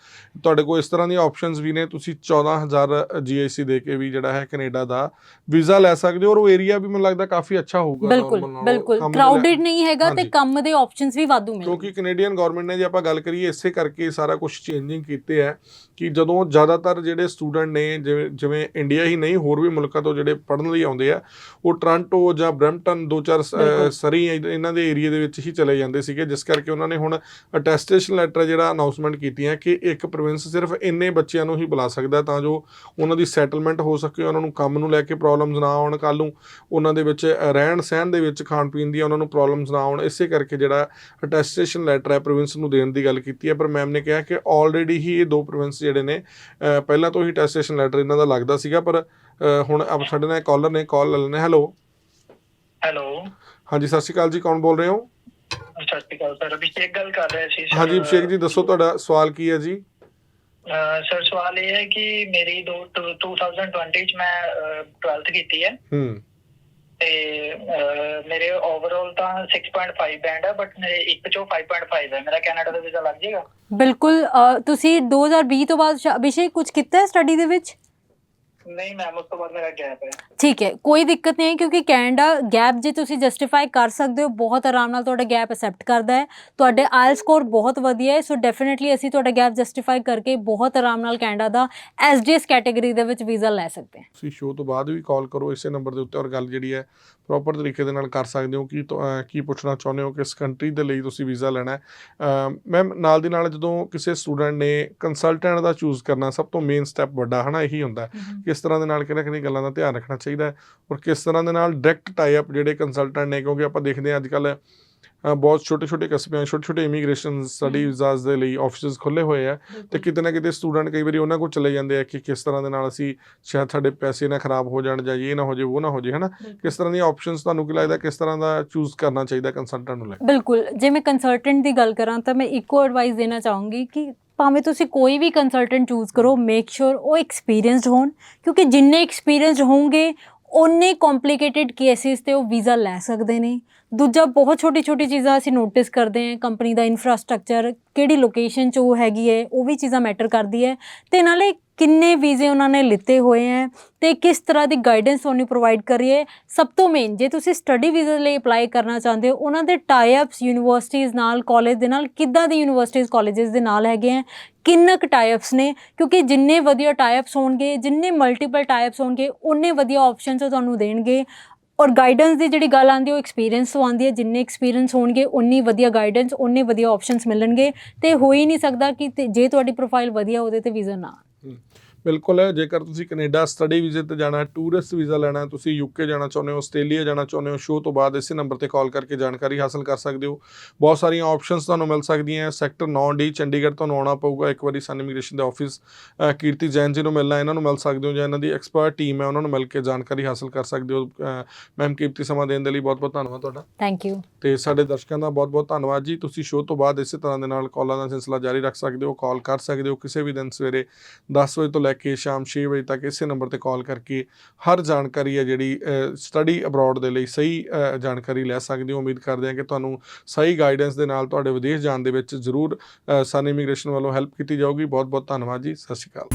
ਤੁਹਾਡੇ ਕੋਲ ਇਸ ਤਰ੍ਹਾਂ ਦੀਆਂ ਆਪਸ਼ਨਸ ਵੀ ਨੇ। ਤੁਸੀਂ 14000 GIC ਦੇ ਕੇ ਵੀ ਜਿਹੜਾ ਹੈ ਕੈਨੇਡਾ ਦਾ ਵੀਜ਼ਾ ਲੈ ਸਕਦੇ ਹੋ। ਔਰ ਉਹ ਏਰੀਆ ਵੀ ਮੈਨੂੰ ਲੱਗਦਾ ਕਾਫੀ ਅੱਛਾ ਹੋਊਗਾ ਬਿਲਕੁਲ। ਬਿਲਕੁਲ ਕਰਾਊਡਡ ਨਹੀਂ ਹੈਗਾ ਤੇ। ਕੰਮ ਦੇ ਆਪਸ਼ਨਸ ਵੀ ਵਾਧੂ ਮਿਲਣਗੇ ਕਿਉਂਕਿ ਕੈਨੇਡੀਅਨ ਗਵਰਨਮੈਂਟ ਨੇ ਜੇ ਆਪਾਂ ਗੱਲ ਕਰੀਏ ਇਸੇ ਕਰਕੇ ਸਾਰਾ ਕੁਝ ਚੇਂਜਿੰਗ ਕੀਤੇ ਹੈ ਕਿ ਜਦੋਂ ਜ਼ਿਆਦਾਤਰ ਜਿਹੜੇ ਸਟੂਡੈਂਟ ਨੇ ਜਿਵੇਂ ਜਿਵੇਂ ਇੰਡੀਆ ਹੀ ਨਹੀਂ ਹੋਰ ਵੀ ਮੁਲਕਾਂ ਤੋਂ ਜਿਹੜੇ ਪੜ੍ਹਨ ਲਈ ਆਉਂਦੇ ਆ ਉਹ ਟ੍ਰਾਂਟੋ ਜਾਂ ਬ੍ਰੈਂਪਟਨ ਦੋ ਚਾਰ। ਸਰੀ ਇਹ- ਇਹਨਾਂ ਦੇ ਏਰੀਆ ਦੇ ਵਿੱਚ ਹੀ ਚਲੇ ਜਾਂਦੇ ਸੀਗੇ ਜਿਸ ਕਰਕੇ ਉਹਨਾਂ ਨੇ ਹੁਣ ਅਟੈਸਟੇਸ਼ਨ ਲੈਟਰ ਜਿਹੜਾ ਅਨਾਉਂਸਮੈਂਟ ਕੀਤੀਆਂ ਕਿ ਇੱਕ ਪ੍ਰੋਵਿੰਸ ਸਿਰਫ ਇੰਨੇ ਬੱਚਿਆਂ ਨੂੰ ਹੀ ਬੁਲਾ ਸਕਦਾ ਤਾਂ ਜੋ ਉਹਨਾਂ ਦੀ ਸੈਟਲਮੈਂਟ ਹੋ ਸਕੇ ਉਹਨਾਂ ਨੂੰ ਕੰਮ ਨੂੰ ਲੈ ਕੇ ਪ੍ਰੋਬਲਮਸ ਨਾ ਆਉਣ ਕੱਲ ਨੂੰ ਉਹਨਾਂ ਦੇ ਵਿੱਚ ਰਹਿਣ ਸਹਿਣ ਦੇ ਵਿੱਚ ਖਾਣ ਪੀਣ ਦੀਆਂ ਉਹਨਾਂ ਨੂੰ ਪ੍ਰੋਬਲਮਸ ਨਾ ਆਉਣ ਇਸੇ ਕਰਕੇ ਜਿਹੜਾ ਅਟੈਸਟੇਸ਼ਨ ਲੈਟਰ ਹੈ ਪ੍ਰੋਵਿੰਸ ਨੂੰ ਦੇਣ ਦੀ ਗੱਲ ਕੀਤੀ ਹੈ। ਪਰ ਮੈਮ ਨੇ ਕਿਹਾ ਕਿ ਆਲਰੇਡੀ ਹੀ ਇਹ ਦੋ ਪ੍ਰੋਵਿੰਸ ਜਿਹੜੇ ਨੇ ਪਹਿਲਾਂ ਤੋਂ ਹੀ ਅਟੈਸਟੇਸ਼ਨ ਲੈਟਰ ਇਹਨਾਂ ਦਾ ਲੱਗਦਾ ਸੀਗਾ ਪਰ ਹੁਣ ਆਪ ਸਾਡੇ ਨਾਲ ਕਾਲਰ ਨੇ ਕਾਲ ਲੈ ਲੈਣੇ ਹੈਲੋ ਹੈਲੋ ਹਾਂਜੀ ਸਤਿ ਸ਼੍ਰੀ ਅਕਾਲ ਜੀ ਕੌਣ ਬੋਲ ਰਹੇ ਹੋ? ਸਤਿ ਸ਼੍ਰੀ ਅਕਾਲ ਸਰ ਅਭਿਸ਼ੇਕ ਗੱਲ ਕਰ ਰਹੇ ਸੀ ਹਾਂਜੀ ਅਭਿਸ਼ੇਕ ਜੀ ਦੱਸੋ ਤੁਹਾਡਾ ਸਵਾਲ ਕੀ ਹੈ ਜੀ? ਸਰ ਸਵਾਲ ਇਹ ਹੈ ਕਿ ਮੇਰੀ ਦੋ 2020 ਚ ਮੈਂ 12th ਕੀਤੀ ਹੈ। ਹੂੰ। ਤੇ ਮੇਰੇ ਓਵਰਆਲ ਤਾਂ 6.5 ਬੈਂਡ ਹੈ ਬਟ ਮੇਰੇ ਇੱਕ ਚੋਂ 5.5 ਹੈ। ਮੇਰਾ ਕੈਨੇਡਾ ਦਾ ਵੀਜ਼ਾ ਲੱਗ ਜਾਏਗਾ ਬਿਲਕੁਲ ਤੁਸੀਂ 2020 ਤੋਂ ਬਾਅਦ ਅਭਿਸ਼ੇਕ ਕੁਝ ਕੀਤਾ ਹੈ ਸਟੱਡੀ ਦੇ ਵਿੱਚ? ਨਹੀਂ ਮੈਮ ਉਸ ਤੋਂ ਬਾਅਦ ਮੇਰਾ ਗੈਪ ਹੈ। ਠੀਕ ਹੈ ਕੋਈ ਦਿੱਕਤ ਨਹੀਂ ਹੈ ਕਿਉਂਕਿ ਕੈਨੇਡਾ ਗੈਪ ਜੇ ਤੁਸੀਂ ਜਸਟੀਫਾਈ ਕਰ ਸਕਦੇ ਹੋ ਬਹੁਤ ਆਰਾਮ ਨਾਲ ਤੁਹਾਡਾ ਗੈਪ ਅਸੈਪਟ ਕਰਦਾ ਹੈ। ਤੁਹਾਡੇ ਆਇਲ ਸਕੋਰ ਬਹੁਤ ਵਧੀਆ ਹੈ ਸੋ ਡੈਫੀਨਿਟਲੀ ਅਸੀਂ ਤੁਹਾਡਾ ਗੈਪ ਜਸਟੀਫਾਈ ਕਰਕੇ ਬਹੁਤ ਆਰਾਮ ਨਾਲ ਕੈਨੇਡਾ ਦਾ ਐਸਡੀਐਸ ਕੈਟਾਗਰੀ ਦੇ ਵਿੱਚ ਵੀਜ਼ਾ ਲੈ ਸਕਦੇ ਹਾਂ। ਤੁਸੀਂ ਸ਼ੋਅ ਤੋਂ ਬਾਅਦ ਵੀ ਕਾਲ ਕਰੋ ਇਸੇ ਨੰਬਰ ਦੇ ਉੱਤੇ ਔਰ ਗੱਲ ਜਿਹੜੀ ਹੈ ਪ੍ਰੋਪਰ ਤਰੀਕੇ ਦੇ ਨਾਲ ਕਰ ਸਕਦੇ ਹੋ ਕੀ ਕੀ ਪੁੱਛਣਾ ਚਾਹੁੰਦੇ ਹੋ ਕਿਸ ਕੰਟਰੀ ਦੇ ਲਈ ਤੁਸੀਂ ਵੀਜ਼ਾ ਲੈਣਾ ਹੈ ਮੈਮ ਨਾਲ ਦੀ ਨਾਲ ਜਦੋਂ ਕਿਸੇ ਸਟੂਡੈਂਟ ਨੇ ਕੰਸਲਟੈਂਟ ਦਾ ਚੂਜ਼ ਕਰਨਾ ਸਭ ਤੋਂ ਮੇਨ ਸਟੈਪ ਵੱਡਾ ਹਨਾ ਇਹੀ ਹੁੰਦਾ। ਕਿਸ ਤਰ੍ਹਾਂ ਦੇ ਨਾਲ ਕਿਹਨਾਂ ਕਿਹਨਾਂ ਗੱਲਾਂ ਦਾ ਧਿਆਨ ਰੱਖਣਾ ਚਾਹੀਦਾ ਹੈ ਔਰ ਕਿਸ ਤਰ੍ਹਾਂ ਦੇ ਨਾਲ ਡਾਇਰੈਕਟ ਟਾਈ ਅਪ ਜਿਹੜੇ ਕੰਸਲਟੈਂਟ ਨੇ ਕਿਉਂਕਿ ਆਪਾਂ ਦੇਖਦੇ ਹਾਂ ਅੱਜ ਕੱਲ ਬਹੁਤ ਛੋਟੇ ਛੋਟੇ ਕਸਬਿਆਂ ਛੋਟੇ ਛੋਟੇ ਇਮੀਗ੍ਰੇਸ਼ਨ ਸਟੱਡੀ। ਵੀਜ਼ਾਸ ਦੇ ਲਈ ਆਫਿਸਿਸ ਖੁੱਲੇ ਹੋਏ ਆ ਤੇ ਕਿਤੇ ਨਾ ਕਿਤੇ ਸਟੂਡੈਂਟ ਕਈ ਵਾਰੀ ਉਹਨਾਂ ਕੋਲ ਚਲੇ ਜਾਂਦੇ ਆ ਕਿ ਕਿਸ ਤਰ੍ਹਾਂ ਦੇ ਨਾਲ ਅਸੀਂ ਸ਼ਾਇਦ ਸਾਡੇ ਪੈਸੇ ਨਾ ਖਰਾਬ ਹੋ ਜਾਣ ਜਾਂ ਇਹ ਨਾ ਹੋ ਜੇ ਉਹ ਨਾ ਹੋ ਜੇ ਹਨਾ ਕਿਸ ਤਰ੍ਹਾਂ ਦੀਆਂ ਆਪਸ਼ਨਸ ਤੁਹਾਨੂੰ ਕੀ ਲੱਗਦਾ ਕਿਸ ਤਰ੍ਹਾਂ ਦਾ ਚੂਜ਼ ਕਰਨਾ ਚਾਹੀਦਾ ਕੰਸਲਟੈਂਟ ਨੂੰ ਲੈ? ਬਿਲਕੁਲ ਜੇ ਮੈਂ ਕੰਸਲਟੈਂਟ ਦੀ ਗੱਲ ਕਰਾਂ ਤਾਂ ਮੈਂ ਇੱਕੋ ਐਡਵਾਈਸ ਦੇਣਾ ਚਾਹੂੰਗੀ ਕਿ ਭਾਵੇਂ ਤੁਸੀਂ ਕੋਈ ਵੀ ਕੰਸਲਟੈਂਟ ਚੂਜ਼ ਕਰੋ ਮੇਕ ਸ਼ੋਰ ਉਹ ਐਕਸਪੀਰੀਅੰਸਡ ਹੋਣ ਕਿਉਂਕਿ ਜਿੰਨੇ ਐਕਸਪੀਰੀਅੰਸਡ ਹੋਣਗੇ ਉਨੇ ਕੰਪਲਿਕੇਟਿਡ ਕੇਸਿਸ ਤੇ ਉਹ ਵੀਜ਼ਾ ਲੈ ਸਕਦੇ ਨੇ ਦੂਜਾ ਬਹੁਤ ਛੋਟੀ ਛੋਟੀ ਚੀਜ਼ਾਂ ਅਸੀਂ ਨੋਟਿਸ ਕਰਦੇ ਹਾਂ ਕੰਪਨੀ ਦਾ ਇਨਫਰਾਸਟ੍ਰਕਚਰ ਕਿਹੜੀ ਲੋਕੇਸ਼ਨ 'ਚ ਉਹ ਹੈਗੀ ਹੈ, ਉਹ ਵੀ ਚੀਜ਼ਾਂ ਮੈਟਰ ਕਰਦੀ ਹੈ। ਤੇ ਨਾਲੇ ਕਿੰਨੇ ਵੀਜ਼ੇ ਉਹਨਾਂ ਨੇ ਲਿੱਤੇ ਹੋਏ ਹੈ ਤੇ ਕਿਸ ਤਰ੍ਹਾਂ ਦੀ ਗਾਈਡੈਂਸ ਉਹਨੂੰ ਪ੍ਰੋਵਾਈਡ ਕਰੀਏ ਸਭ ਤੋਂ ਮੇਨ ਜੇ ਤੁਸੀਂ ਸਟੱਡੀ ਵੀਜ਼ੇ ਲਈ ਅਪਲਾਈ ਕਰਨਾ ਚਾਹੁੰਦੇ ਹੋ, ਉਹਨਾਂ ਦੇ ਟਾਈ ਅਪਸ ਯੂਨੀਵਰਸਿਟੀਜ਼ ਨਾਲ ਕਾਲਜ ਦੇ ਨਾਲ, ਕਿੱਦਾਂ ਦੀ ਯੂਨੀਵਰਸਿਟੀਜ਼ ਕਾਲਜਸ ਦੇ ਨਾਲ ਹੈਗੇ ਹੈ, ਕਿੰਨਾ ਕੁ ਟਾਈ ਅਪਸ ਨੇ, ਕਿਉਂਕਿ ਜਿੰਨੇ ਵਧੀਆ ਟਾਈ ਅਪਸ ਹੋਣਗੇ, ਜਿੰਨੇ ਮਲਟੀਪਲ ਟਾਈ ਅਪਸ ਹੋਣਗੇ ਉਨੇ ਵਧੀਆ ਆਪਸ਼ਨਸ ਉਹ ਤੁਹਾਨੂੰ ਦੇਣਗੇ। ਔਰ ਗਾਈਡੈਂਸ ਦੀ ਜਿਹੜੀ ਗੱਲ ਆਉਂਦੀ ਉਹ ਐਕਸਪੀਰੀਅੰਸ ਤੋਂ ਆਉਂਦੀ ਹੈ। ਜਿੰਨੇ ਐਕਸਪੀਰੀਅੰਸ ਹੋਣਗੇ ਉਨੀ ਵਧੀਆ ਗਾਈਡੈਂਸ ਉਨੇ ਵਧੀਆ ਆਪਸ਼ਨਸ ਮਿਲਣਗੇ। ਤੇ ਹੋ ਹੀ ਨਹੀਂ ਸਕਦਾ ਕਿ ਜੇ ਤੁਹਾਡੀ ਪ੍ਰੋਫਾਈਲ ਵਧੀਆ, ਉਹਦੇ ਤੇ ਵੀਜ਼ਾ ਨਾ ਬਿਲਕੁਲ ਜੇਕਰ ਤੁਸੀਂ ਕੈਨੇਡਾ ਸਟੱਡੀ ਵੀਜ਼ੇ ਤੇ ਜਾਣਾ ਹੈ ਟੂਰਿਸਟ ਵੀਜ਼ਾ ਲੈਣਾ ਹੈ ਤੁਸੀਂ ਯੂਕੇ ਜਾਣਾ ਚਾਹੁੰਦੇ ਹੋ ਆਸਟ੍ਰੇਲੀਆ ਜਾਣਾ ਚਾਹੁੰਦੇ ਹੋ ਸ਼ੋਅ ਤੋਂ ਬਾਅਦ ਇਸੇ ਨੰਬਰ ਤੇ ਕਾਲ ਕਰਕੇ ਜਾਣਕਾਰੀ ਹਾਸਲ ਕਰ ਸਕਦੇ ਹੋ। ਬਹੁਤ ਸਾਰੀਆਂ ਆਪਸ਼ਨਸ ਤੁਹਾਨੂੰ ਮਿਲ ਸਕਦੀਆਂ ਸੈਕਟਰ 9D ਚੰਡੀਗੜ੍ਹ ਤੁਹਾਨੂੰ ਆਉਣਾ ਪਊਗਾ ਇੱਕ ਵਾਰੀ ਸਨ ਇਮੀਗ੍ਰੇਸ਼ਨ ਦੇ ਆਫਿਸ ਕੀਰਤੀ ਜੈਨ ਜੀ ਨੂੰ ਮਿਲਣਾ ਇਹਨਾਂ ਨੂੰ ਮਿਲ ਸਕਦੇ ਹੋ ਜਾਂ ਇਹਨਾਂ ਦੀ ਐਕਸਪਰਟ ਟੀਮ ਹੈ ਉਹਨਾਂ ਨੂੰ ਮਿਲ ਕੇ ਜਾਣਕਾਰੀ ਹਾਸਲ ਕਰ ਸਕਦੇ ਹੋ। ਮੈਮ ਕੀਰਤੀ ਸਮਾਂ ਦੇਣ ਦੇ ਲਈ ਬਹੁਤ ਬਹੁਤ ਧੰਨਵਾਦ ਤੁਹਾਡਾ। ਥੈਂਕ ਯੂ ਤੇ ਸਾਡੇ ਦਰਸ਼ਕਾਂ ਦਾ ਬਹੁਤ ਬਹੁਤ ਧੰਨਵਾਦ ਜੀ। ਤੁਸੀਂ ਸ਼ੋਅ ਤੋਂ ਬਾਅਦ ਇਸੇ ਤਰ੍ਹਾਂ ਦੇ ਨਾਲ ਕਾਲਾਂ ਦਾ ਸਿਲਸਿਲਾ ਜਾਰੀ ਰੱਖ ਸਕਦੇ ਹੋ ਕਾਲ ਕਰ ਸਕਦੇ ਹੋ ਕਿਸੇ ਵੀ ਦਿਨ ਸਵੇਰੇ 10 ਵਜੇ ਤੋਂ ਲੈ ਕੇ ਸ਼ਾਮ 6 ਵਜੇ ਤੱਕ ਇਸੇ ਨੰਬਰ ਤੇ ਕਾਲ ਕਰਕੇ ਹਰ ਜਾਣਕਾਰੀ ਹੈ ਜਿਹੜੀ ਸਟੱਡੀ ਅਬਰੋਡ ਦੇ ਲਈ ਸਹੀ ਜਾਣਕਾਰੀ ਲੈ ਸਕਦੇ ਹੋ। ਉਮੀਦ ਕਰਦੇ ਹਾਂ ਕਿ ਤੁਹਾਨੂੰ ਸਹੀ ਗਾਈਡੈਂਸ ਦੇ ਨਾਲ ਤੁਹਾਡੇ ਵਿਦੇਸ਼ ਜਾਣ ਦੇ ਵਿੱਚ ਜ਼ਰੂਰ ਅ, ਸਨ ਇਮੀਗ੍ਰੇਸ਼ਨ ਵੱਲੋਂ ਹੈਲਪ ਕੀਤੀ ਜਾਊਗੀ। ਬਹੁਤ ਬਹੁਤ ਧੰਨਵਾਦ ਜੀ। ਸਤਿ ਸ਼੍ਰੀ ਅਕਾਲ।